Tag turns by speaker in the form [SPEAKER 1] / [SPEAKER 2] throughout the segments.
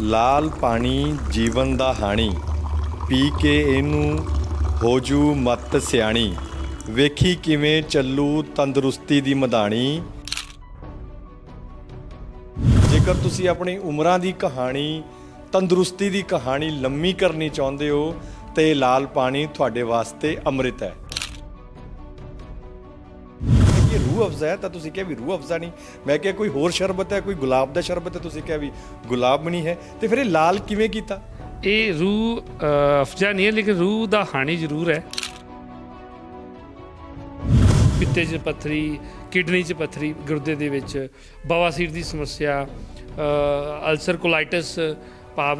[SPEAKER 1] ਲਾਲ ਪਾਣੀ ਜੀਵਨ ਦਾ ਹਾਣੀ, ਪੀ ਕੇ ਇਹਨੂੰ ਹੋਜੂ ਮਤ ਸਿਆਣੀ, ਵੇਖੀ ਕਿਵੇਂ ਚੱਲੂ ਤੰਦਰੁਸਤੀ ਦੀ ਮਧਾਣੀ ਜੇਕਰ ਤੁਸੀਂ ਆਪਣੀ ਉਮਰਾਂ ਦੀ ਕਹਾਣੀ, ਤੰਦਰੁਸਤੀ ਦੀ ਕਹਾਣੀ ਲੰਮੀ ਕਰਨੀ ਚਾਹੁੰਦੇ ਹੋ, ਤੇ ਲਾਲ ਪਾਣੀ ਤੁਹਾਡੇ ਵਾਸਤੇ ਅੰਮ੍ਰਿਤ ਹੈ। ਰੂਹ ਅਫਜ਼ਾ ਹੈ ਤਾਂ ਤੁਸੀਂ ਕਿਹਾ ਵੀ ਰੂਹ ਅਫਜ਼ਾ ਨਹੀਂ। ਮੈਂ ਕਿਹਾ ਕੋਈ ਹੋਰ ਸ਼ਰਬਤ ਹੈ ਕੋਈ ਗੁਲਾਬ ਦਾ ਸ਼ਰਬਤ ਹੈ ਤੁਸੀਂ ਕਿਹਾ ਵੀ ਗੁਲਾਬ ਨਹੀਂ ਹੈ। ਤੇ ਫਿਰ ਇਹ ਲਾਲ ਕਿਵੇਂ ਕੀਤਾ?
[SPEAKER 2] ਇਹ ਰੂਹ ਅਫਜਾ ਨਹੀਂ ਹੈ ਲੇਕਿਨ ਰੂਹ ਦਾ ਹਾਨੀ ਜ਼ਰੂਰ ਹੈ। ਪਿੱਤੇ 'ਚ ਪੱਥਰੀ ਕਿਡਨੀ 'ਚ ਪੱਥਰੀ ਗੁਰਦੇ ਦੇ ਵਿੱਚ ਬਵਾਸੀਰ ਦੀ ਸਮੱਸਿਆ ਅ, ਅਲਸਰ ਕੋਲਾਈਟਿਸ ਭਾਵ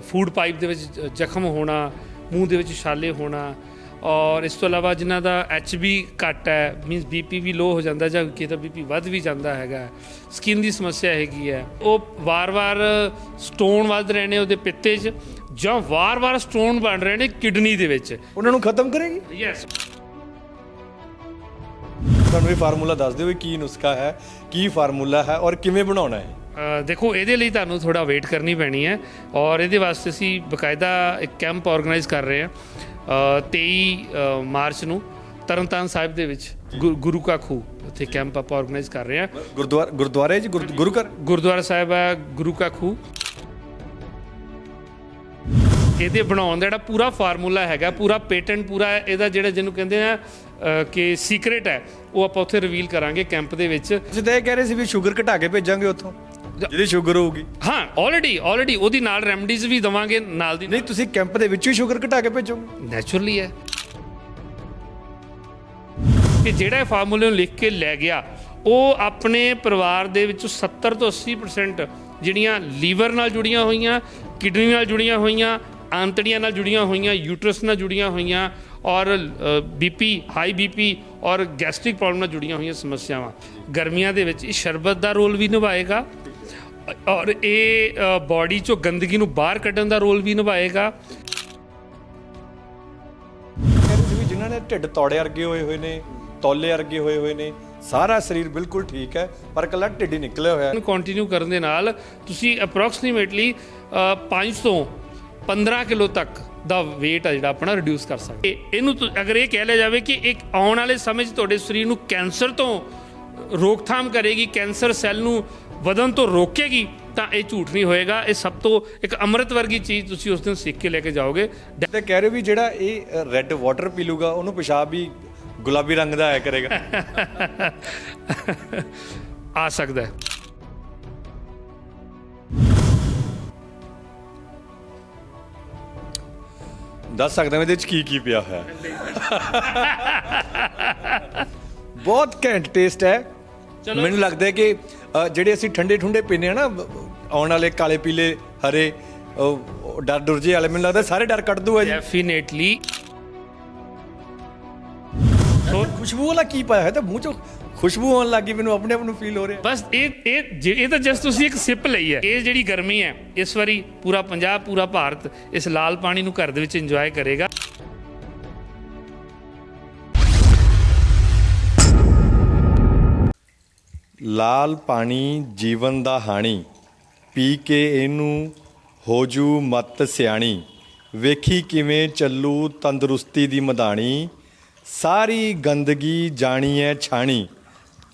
[SPEAKER 2] ਫੂਡ ਪਾਈਪ ਦੇ ਵਿੱਚ ਜ਼ਖਮ ਹੋਣਾ ਮੂੰਹ ਦੇ ਵਿੱਚ ਛਾਲੇ ਹੋਣਾ ਔਰ ਇਸ ਤੋਂ ਇਲਾਵਾ ਜਿਨ੍ਹਾਂ ਦਾ ਐਚਬੀ ਘੱਟ ਹੈ ਮੀਨਸ ਬੀਪੀ ਵੀ ਲੋ ਹੋ ਜਾਂਦਾ ਜਾਂ ਕਿਤੇ ਬੀਪੀ ਵੱਧ ਵੀ ਜਾਂਦਾ ਹੈਗਾ ਸਕਿਨ ਦੀ ਸਮੱਸਿਆ ਹੈਗੀ ਹੈ। ਉਹ ਵਾਰ-ਵਾਰ ਸਟੋਨ ਵੱਧ ਰਹੇ ਨੇ ਉਹਦੇ ਪਿੱਤੇ 'ਚ ਜਾਂ ਵਾਰ-ਵਾਰ ਸਟੋਨ ਬਣ ਰਹੇ ਨੇ ਕਿਡਨੀ ਦੇ ਵਿੱਚ।
[SPEAKER 1] ਉਹਨਾਂ ਨੂੰ ਖਤਮ ਕਰੇਗੀ?
[SPEAKER 2] ਯੈਸ
[SPEAKER 1] ਤੁਹਾਨੂੰ ਇਹ ਫਾਰਮੂਲਾ ਦੱਸ ਦਿਓ ਕੀ ਨੁਸਖਾ ਹੈ ਕੀ ਫਾਰਮੂਲਾ ਹੈ ਔਰ ਕਿਵੇਂ ਬਣਾਉਣਾ ਹੈ।
[SPEAKER 2] ਦੇਖੋ ਇਹਦੇ ਲਈ ਤੁਹਾਨੂੰ ਥੋੜਾ ਵੇਟ ਕਰਨੀ ਪੈਣੀ ਹੈ ਔਰ ਇਹਦੇ ਵਾਸਤੇ ਅਸੀਂ ਬਕਾਇਦਾ ਇੱਕ ਕੈਂਪ ਆਰਗੇਨਾਈਜ਼ ਕਰ ਰਹੇ ਹਾਂ। 23 ਅ, ਮਾਰਚ ਨੂੰ ਤਰਨਤਾਰਨ ਸਾਹਿਬ ਦੇ ਵਿੱਚ ਗੁਰੂ ਕਾ ਖੂ ਉੱਥੇ ਕੈਂਪ ਆਪਾਂ ਆਰਗੇਨਾਈਜ਼ ਕਰ ਰਹੇ ਹਾਂ।
[SPEAKER 1] ਗੁਰਦੁਆਰਾ ਗੁਰਦੁਆਰੇ ਜੀ ਗੁਰ- ਘਰ?
[SPEAKER 2] ਗੁਰਦੁਆਰਾ ਸਾਹਿਬ ਹੈ ਗੁਰੂ ਕਾ ਖੂ ਇਹਦੇ ਬਣਾਉਣ ਦਾ ਜਿਹੜਾ ਪੂਰਾ ਫਾਰਮੂਲਾ ਹੈਗਾ ਪੂਰਾ ਪੇਟੈਂਟ ਪੂਰਾ ਇਹਦਾ ਜਿਹੜਾ ਜਿਹਨੂੰ ਕਹਿੰਦੇ ਆ ਕਿ ਸੀਕ੍ਰੇਟ ਹੈ ਉਹ ਆਪਾਂ ਉੱਥੇ ਰਿਵੀਲ ਕਰਾਂਗੇ ਕੈਂਪ ਦੇ ਵਿੱਚ।
[SPEAKER 1] ਇਹ ਕਹਿ ਰਹੇ ਸੀ ਵੀ ਸ਼ੂਗਰ ਘਟਾ ਕੇ ਭੇਜਾਂਗੇ ਉੱਥੋਂ। ਜਿਹਦੀ ਸ਼ੂਗਰ ਹੋਊਗੀ।
[SPEAKER 2] ਹਾਂ ਆਲਰੇਡੀ ਆਲਰੇਡੀ ਉਹਦੀ ਨਾਲ ਰੈਮਡੀਜ਼ ਵੀ ਦਵਾਂਗੇ ਨਾਲ ਦੀ
[SPEAKER 1] ਨਹੀਂ ਤੁਸੀਂ ਕੈਂਪ ਦੇ ਵਿੱਚੋਂ ਹੀ ਸ਼ੂਗਰ ਘਟਾ ਕੇ ਭੇਜੋਗੇ।
[SPEAKER 2] ਨੈਚੁਰਲੀ ਹੈ। ਕਿ ਜਿਹੜਾ ਇਹ ਫਾਰਮੂਲੇ ਨੂੰ ਲਿਖ ਕੇ ਲੈ ਗਿਆ ਉਹ ਆਪਣੇ ਪਰਿਵਾਰ ਦੇ ਵਿੱਚੋਂ 70 ਤੋਂ 80% ਜਿਹੜੀਆਂ ਲੀਵਰ ਨਾਲ ਜੁੜੀਆਂ ਹੋਈਆਂ ਕਿਡਨੀ ਨਾਲ ਜੁੜੀਆਂ ਹੋਈਆਂ ਆਂਤੜੀਆਂ ਨਾਲ ਜੁੜੀਆਂ ਹੋਈਆਂ ਯੂਟਰਸ ਨਾਲ ਜੁੜੀਆਂ ਹੋਈਆਂ ਔਰ ਬੀਪੀ ਹਾਈ ਬੀਪੀ ਔਰ ਗੈਸਟ੍ਰਿਕ ਪ੍ਰੋਬਲਮ ਨਾਲ ਜੁੜੀਆਂ ਹੋਈਆਂ ਸਮੱਸਿਆਵਾਂ। ਗਰਮੀਆਂ ਦੇ ਵਿੱਚ ਇਹ ਸ਼ਰਬਤ ਦਾ ਰੋਲ ਵੀ ਨਿਭਾਏਗਾ ਔਰ ਇਹ ਬਾਡੀ ਚੋਂ ਗੰਦਗੀ ਨੂੰ ਬਾਹਰ ਕੱਢਣ ਦਾ ਰੋਲ ਵੀ ਨਿਭਾਏਗਾ।
[SPEAKER 1] ਵੀ ਜਿਨ੍ਹਾਂ ਨੇ ਢਿੱਡ ਤੌੜੇ ਵਰਗੇ ਹੋਏ ਹੋਏ ਨੇ ਤੌਲੇ ਵਰਗੇ ਹੋਏ ਹੋਏ ਨੇ ਸਾਰਾ ਸਰੀਰ ਬਿਲਕੁਲ ਠੀਕ ਹੈ ਪਰ ਇਕੱਲਾ ਢਿੱਡ ਹੀ ਨਿਕਲਿਆ ਹੋਇਆ ਹੈ।
[SPEAKER 2] ਕੰਟੀਨਿਊ ਕਰਨ ਦੇ ਨਾਲ ਤੁਸੀਂ ਅਪਰੋਕਸੀਮੇਟਲੀ 5 ਤੋਂ 15 ਕਿਲੋ ਤੱਕ ਦਾ weight ਆ ਜਿਹੜਾ ਆਪਣਾ ਰਿਡਿਊਸ ਕਰ ਸਕਦੇ ਇਹ- ਇਹਨੂੰ ਅਗਰ ਇਹ ਕਹਿ ਲਿਆ ਜਾਵੇ ਕਿ ਇੱਕ ਆਉਣ ਵਾਲੇ ਸਮੇਂ 'ਚ ਤੁਹਾਡੇ ਸਰੀਰ ਨੂੰ ਕੈਂਸਰ ਤੋਂ ਰੋਕਥਾਮ ਕਰੇਗੀ ਕੈਂਸਰ ਸੈੱਲ ਨੂੰ ਵਧਣ ਤੋਂ ਰੋਕੇਗੀ ਤਾਂ ਇਹ ਝੂਠ ਨਹੀਂ ਹੋਏਗਾ। ਇਹ ਸਭ ਤੋਂ ਇੱਕ ਅੰਮ੍ਰਿਤ ਵਰਗੀ ਚੀਜ਼ ਤੁਸੀਂ ਉਸ ਦਿਨ ਸਿੱਖ ਕੇ ਲੈ ਕੇ ਜਾਓਗੇ।
[SPEAKER 1] ਤੇ ਕਹਿ ਰਹੇ ਵੀ ਜਿਹੜਾ ਇਹ ਰੈੱਡ ਵਾਟਰ ਪੀ ਲੂਗਾ ਉਹਨੂੰ ਪਿਸ਼ਾਬ ਵੀ ਗੁਲਾਬੀ ਰੰਗ ਦਾ ਆਇਆ ਕਰੇਗਾ।
[SPEAKER 2] ਆ ਸਕਦਾ ਹੈ।
[SPEAKER 1] ਦੱਸ ਸਕਦਾ ਮੈਂ ਇਹਦੇ ਵਿੱਚ ਕੀ ਕੀ ਪਿਆ ਹੋਇਆ। ਬਹੁਤ ਘੈਂਟ ਟੇਸਟ ਹੈ। ਮੈਨੂੰ ਲੱਗਦਾ ਹੈ ਕਿ ਅ, ਜਿਹੜੇ ਅਸੀਂ ਠੰਡੇ ਠੁੰਡੇ ਪੀਨੇ ਆ ਨਾ ਆਉਣ ਵਾਲੇ ਕਾਲੇ ਪੀਲੇ ਹਰੇ ਉਹ- ਡਰ ਡੁਰ ਜੇ ਵਾਲੇ ਮੈਨੂੰ ਲੱਗਦਾ ਸਾਰੇ ਡਰ ਕੱਢ ਦੂਗਾ ਜੀ।
[SPEAKER 2] ਡੈਫੀਨੇਟਲੀ
[SPEAKER 1] ਸੋ ਖੁਸ਼ਬੂ ਵਾਲਾ ਕੀ ਪਾਇਆ ਹੈ ਤਾਂ ਮੂੰਹ ਚੋਂ? ਖੁਸ਼ਬੂ ਆਉਣ ਲੱਗੀ ਮੈਨੂੰ ਆਪਣੇ ਆਪ ਨੂੰ ਫੀਲ ਹੋ ਰਿਹਾ।
[SPEAKER 2] ਬਸ ਇਹ ਇਹ ਜੇ- ਇਹ ਤਾਂ ਜਸਟ ਤੁਸੀਂ ਇੱਕ ਸਿਪ ਲਈ ਹੈ। ਇਹ ਜਿਹੜੀ ਗਰਮੀ ਹੈ ਇਸ ਵਾਰੀ ਪੂਰਾ ਪੰਜਾਬ ਪੂਰਾ ਭਾਰਤ ਇਸ ਲਾਲ ਪਾਣੀ ਨੂੰ ਘਰ ਦੇ ਵਿੱਚ ਇੰਜੋਏ ਕਰੇਗਾ।
[SPEAKER 1] ਲਾਲ ਪਾਣੀ ਜੀਵਨ ਦਾ ਹਾਣੀ, ਪੀ ਕੇ ਇਹਨੂੰ ਹੋਜੂ ਮਤ ਸਿਆਣੀ। ਵੇਖੀ ਕਿਵੇਂ ਚੱਲੂ ਤੰਦਰੁਸਤੀ ਦੀ ਮਧਾਣੀ, ਸਾਰੀ ਗੰਦਗੀ ਜਾਣੀ ਐ ਛਾਣੀ।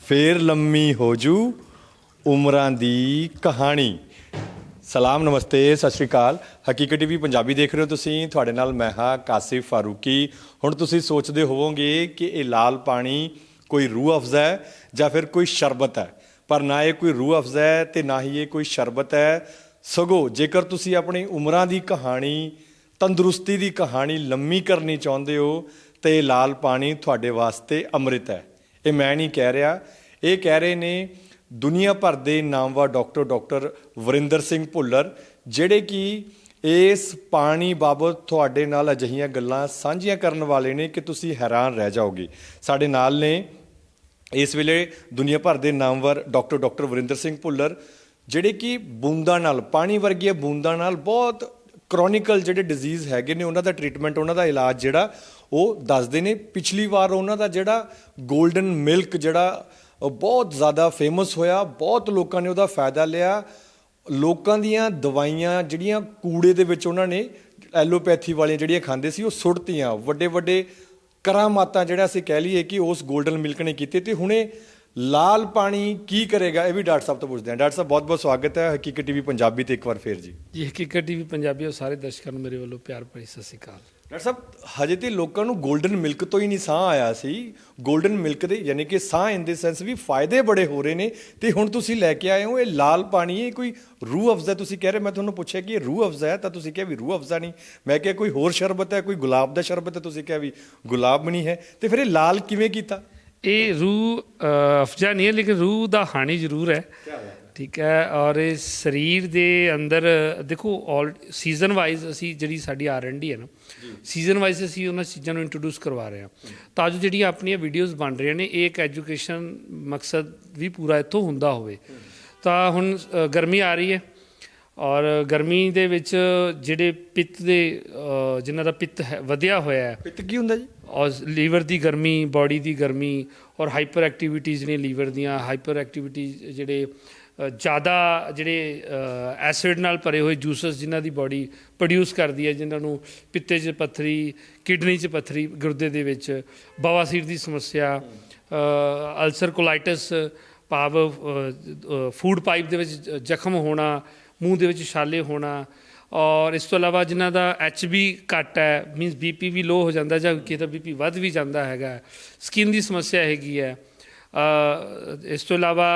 [SPEAKER 1] ਫੇਰ ਲੰਮੀ ਹੋ ਜੂ ਉਮਰਾਂ ਦੀ ਕਹਾਣੀ। ਸਲਾਮ, ਨਮਸਤੇ, ਸਤਿ ਸ਼੍ਰੀ ਅਕਾਲ। ਹਕੀਕਤ ਟੀਵੀ ਪੰਜਾਬੀ ਦੇਖ ਰਹੇ ਹੋ ਤੁਸੀਂ। ਤੁਹਾਡੇ ਨਾਲ ਮੈਂ ਹਾਂ ਕਾਸਿਫ ਫਾਰੂਕੀ। ਹੁਣ ਤੁਸੀਂ ਸੋਚਦੇ ਹੋਵੋਗੇ ਕਿ ਇਹ ਲਾਲ ਪਾਣੀ ਕੋਈ ਰੂਹ ਅਫਜ਼ਾ ਹੈ ਜਾਂ ਫਿਰ ਕੋਈ ਸ਼ਰਬਤ ਹੈ। ਪਰ ਨਾ ਇਹ ਕੋਈ ਰੂਹ ਅਫਜ਼ਾ ਹੈ ਤੇ ਨਾ ਹੀ ਇਹ ਕੋਈ ਸ਼ਰਬਤ ਹੈ। ਸਗੋਂ ਜੇਕਰ ਤੁਸੀਂ ਆਪਣੀ ਉਮਰਾਂ ਦੀ ਕਹਾਣੀ, ਤੰਦਰੁਸਤੀ ਦੀ ਕਹਾਣੀ ਲੰਮੀ ਕਰਨੀ ਚਾਹੁੰਦੇ ਹੋ, ਤੇ ਇਹ ਲਾਲ ਪਾਣੀ ਤੁਹਾਡੇ ਵਾਸਤੇ ਅੰਮ੍ਰਿਤ ਹੈ। ਇਹ ਮੈਂ ਨਹੀਂ ਕਹਿ ਰਿਹਾ। ਇਹ ਕਹਿ ਰਹੇ ਨੇ, ਦੁਨੀਆ ਭਰ ਦੇ ਨਾਮਵਰ ਡਾਕਟਰ ਡਾਕਟਰ ਵਰਿੰਦਰ ਸਿੰਘ ਭੁੱਲਰ, ਜਿਹੜੇ ਕਿ ਇਸ ਪਾਣੀ ਬਾਬਤ ਤੁਹਾਡੇ ਨਾਲ ਅਜਿਹੀਆਂ ਗੱਲਾਂ ਸਾਂਝੀਆਂ ਕਰਨ ਵਾਲੇ ਨੇ ਕਿ ਤੁਸੀਂ ਹੈਰਾਨ ਰਹਿ ਜਾਓਗੇ। ਸਾਡੇ ਨਾਲ ਨੇ ਇਸ ਵੇਲੇ ਦੁਨੀਆ ਭਰ ਦੇ ਨਾਮਵਰ ਡਾਕਟਰ ਡਾਕਟਰ ਵਰਿੰਦਰ ਸਿੰਘ ਭੁੱਲਰ, ਜਿਹੜੇ ਕਿ ਬੂੰਦਾਂ ਨਾਲ, ਪਾਣੀ ਵਰਗੀਆਂ ਬੂੰਦਾਂ ਨਾਲ ਬਹੁਤ ਕ੍ਰੋਨਿਕਲ ਜਿਹੜੇ ਡਿਜ਼ੀਜ਼ ਹੈਗੇ ਨੇ, ਉਹਨਾਂ ਦਾ ਟ੍ਰੀਟਮੈਂਟ ਉਹਨਾਂ ਦਾ ਇਲਾਜ ਜਿਹੜਾ, ਉਹ ਦੱਸਦੇ ਨੇ। ਪਿਛਲੀ ਵਾਰ ਉਹਨਾਂ ਦਾ ਜਿਹੜਾ 골ਡਨ ਮਿਲਕ ਜਿਹੜਾ, ਉਹ ਬਹੁਤ ਜ਼ਿਆਦਾ ਫੇਮਸ ਹੋਇਆ, ਬਹੁਤ ਲੋਕਾਂ ਨੇ ਉਹਦਾ ਫਾਇਦਾ ਲਿਆ। ਲੋਕਾਂ ਦੀਆਂ ਦਵਾਈਆਂ ਜਿਹੜੀਆਂ ਕੂੜੇ ਦੇ ਵਿੱਚ ਉਹਨਾਂ ਨੇ ਐਲੋਪੈਥੀ ਵਾਲੀਆਂ ਜਿਹੜੀਆਂ ਖਾਂਦੇ ਸੀ, ਉਹ ਸੁੱਟਤੀਆਂ ਵੱਡੇ ਵੱਡੇ ਕਰਾਮਾਤਾਂ ਜਿਹੜਾ ਅਸੀਂ ਕਹਿ ਲਈਏ ਕਿ ਉਸ 골ਡਨ ਮਿਲਕ ਨੇ ਕੀਤੇ ਤੇ ਹੁਣੇ ਲਾਲ ਪਾਣੀ ਕੀ ਕਰੇਗਾ ਇਹ ਵੀ ਡਾਕਟਰ ਸਾਹਿਬ ਤੋਂ ਪੁੱਛਦੇ ਹਾਂ। ਡਾਕਟਰ ਸਾਹਿਬ, ਬਹੁਤ ਬਹੁਤ ਸਵਾਗਤ ਹੈ। ਹਕੀਕਤ ਟੀਵੀ ਪੰਜਾਬੀ ਤੇ ਇੱਕ ਵਾਰ ਫੇਰ ਜੀ।
[SPEAKER 2] ਜੀ, ਹਕੀਕਤ ਟੀਵੀ ਪੰਜਾਬੀ ਉਹ ਸਾਰੇ ਦਰਸ਼ਕਾਂ ਨੂੰ ਮੇਰੇ ਵੱਲੋਂ ਪਿਆਰ ਭਰੀ ਸਤਿ ਸ਼੍ਰੀ ਅਕਾਲ।
[SPEAKER 1] ਡਾਕਟਰ ਸਾਹਿਬ ਹਜੇ ਤੇ ਲੋਕਾਂ ਨੂੰ 골ਡਨ ਮਿਲਕ ਤੋਂ ਹੀ ਨਹੀਂ ਸਾਹ ਆਇਆ ਸੀ। 골ਡਨ ਮਿਲਕ ਦੇ ਯਾਨੀ ਕਿ ਸਾਹ ਇਨ ਦੇ ਸੈਂਸ ਵੀ ਫਾਇਦੇ ਬੜੇ ਹੋ ਰਹੇ ਨੇ। ਤੇ ਹੁਣ ਤੁਸੀਂ ਲੈ ਕੇ ਆਏ ਹੋ ਇਹ ਲਾਲ ਪਾਣੀ ਇਹ ਕੋਈ ਰੂਹ ਅਫਜ਼ਾ ਤੁਸੀਂ ਕਹਿ ਰਹੇ ਮੈਂ ਤੁਹਾਨੂੰ ਪੁੱਛਿਆ ਕਿ ਇਹ ਰੂਹ ਅਫਜ਼ਾ ਹੈ ਤਾਂ ਤੁਸੀਂ ਕਿਹਾ ਵੀ ਰੂਹ ਅਫਜ਼ਾ ਨਹੀਂ। ਮੈਂ ਕਿਹਾ ਕੋਈ ਹੋਰ ਸ਼ਰਬਤ ਹੈ ਕੋਈ ਗੁਲਾਬ ਦਾ ਸ਼ਰਬਤ ਹੈ ਤੁਸੀਂ ਕਿਹਾ ਵੀ ਗੁਲਾਬ ਨਹੀਂ ਹੈ। ਤੇ ਫਿਰ ਇਹ ਲਾਲ ਕਿਵੇਂ ਕੀਤਾ?
[SPEAKER 2] ਇਹ ਰੂਹ ਅਫਜਾ ਨਹੀਂ ਹੈ ਲੇਕਿਨ ਰੂਹ ਦਾ ਹਾਨੀ ਜ਼ਰੂਰ ਹੈ। ਠੀਕ ਹੈ ਔਰ ਇਹ ਸਰੀਰ ਦੇ ਅੰਦਰ ਦੇਖੋ ਆਲ ਸੀਜ਼ਨ ਵਾਈਜ਼ ਅਸੀਂ ਜਿਹੜੀ ਸਾਡੀ ਆਰ ਐਂਡ ਡੀ ਹੈ ਨਾ ਸੀਜ਼ਨ ਵਾਈਜ਼ ਅਸੀਂ ਉਹਨਾਂ ਚੀਜ਼ਾਂ ਨੂੰ ਇੰਟਰੋਡਿਊਸ ਕਰਵਾ ਰਹੇ ਹਾਂ। ਤਾਂ ਜੋ ਜਿਹੜੀਆਂ ਆਪਣੀਆਂ ਵੀਡੀਓਜ਼ ਬਣ ਰਹੀਆਂ ਨੇ ਇਹ ਇੱਕ ਐਜੂਕੇਸ਼ਨ ਮਕਸਦ ਵੀ ਪੂਰਾ ਇੱਥੋਂ ਹੁੰਦਾ ਹੋਵੇ। ਤਾਂ ਹੁਣ ਗਰਮੀ ਆ ਰਹੀ ਹੈ ਔਰ ਗਰਮੀ ਦੇ ਵਿੱਚ ਜਿਹੜੇ ਪਿੱਤ ਦੇ ਅ, ਜਿਨ੍ਹਾਂ ਦਾ ਪਿੱਤ ਹੈ ਵਧਿਆ ਹੋਇਆ ਹੈ
[SPEAKER 1] ਪਿੱਤ ਕੀ ਹੁੰਦਾ ਜੀ?
[SPEAKER 2] ਔਰ ਲੀਵਰ ਦੀ ਗਰਮੀ ਬਾਡੀ ਦੀ ਗਰਮੀ ਔਰ ਹਾਈਪਰ ਐਕਟੀਵਿਟੀਜ਼ ਨੇ ਲੀਵਰ ਦੀਆਂ ਹਾਈਪਰ ਐਕਟੀਵਿਟੀਜ਼ ਜਿਹੜੇ ਜ਼ਿਆਦਾ ਜਿਹੜੇ ਐਸਿਡ ਨਾਲ ਭਰੇ ਹੋਏ ਜੂਸਸ ਜਿਨ੍ਹਾਂ ਦੀ ਬਾਡੀ ਪ੍ਰੋਡਿਊਸ ਕਰਦੀ ਹੈ ਜਿਨ੍ਹਾਂ ਨੂੰ ਪਿੱਤੇ 'ਚ ਪੱਥਰੀ ਕਿਡਨੀ 'ਚ ਪੱਥਰੀ ਗੁਰਦੇ ਦੇ ਵਿੱਚ ਬਵਾਸੀਰ ਦੀ ਸਮੱਸਿਆ ਅ, ਅਲਸਰ ਕੋਲਾਈਟਸ ਭਾਵ ਫੂਡ ਪਾਈਪ ਦੇ ਵਿੱਚ ਜ਼ਖਮ ਹੋਣਾ ਮੂੰਹ ਦੇ ਵਿੱਚ ਛਾਲੇ ਹੋਣਾ ਔਰ ਇਸ ਤੋਂ ਇਲਾਵਾ ਜਿਨ੍ਹਾਂ ਦਾ ਐਚਬੀ ਘੱਟ ਹੈ ਮੀਨਸ ਬੀਪੀ ਵੀ ਲੋ ਹੋ ਜਾਂਦਾ ਜਾਂ ਕਿਤੇ ਬੀਪੀ ਵੱਧ ਵੀ ਜਾਂਦਾ ਹੈਗਾ ਸਕਿਨ ਦੀ ਸਮੱਸਿਆ ਹੈਗੀ ਹੈ। ਇਸ ਤੋਂ ਇਲਾਵਾ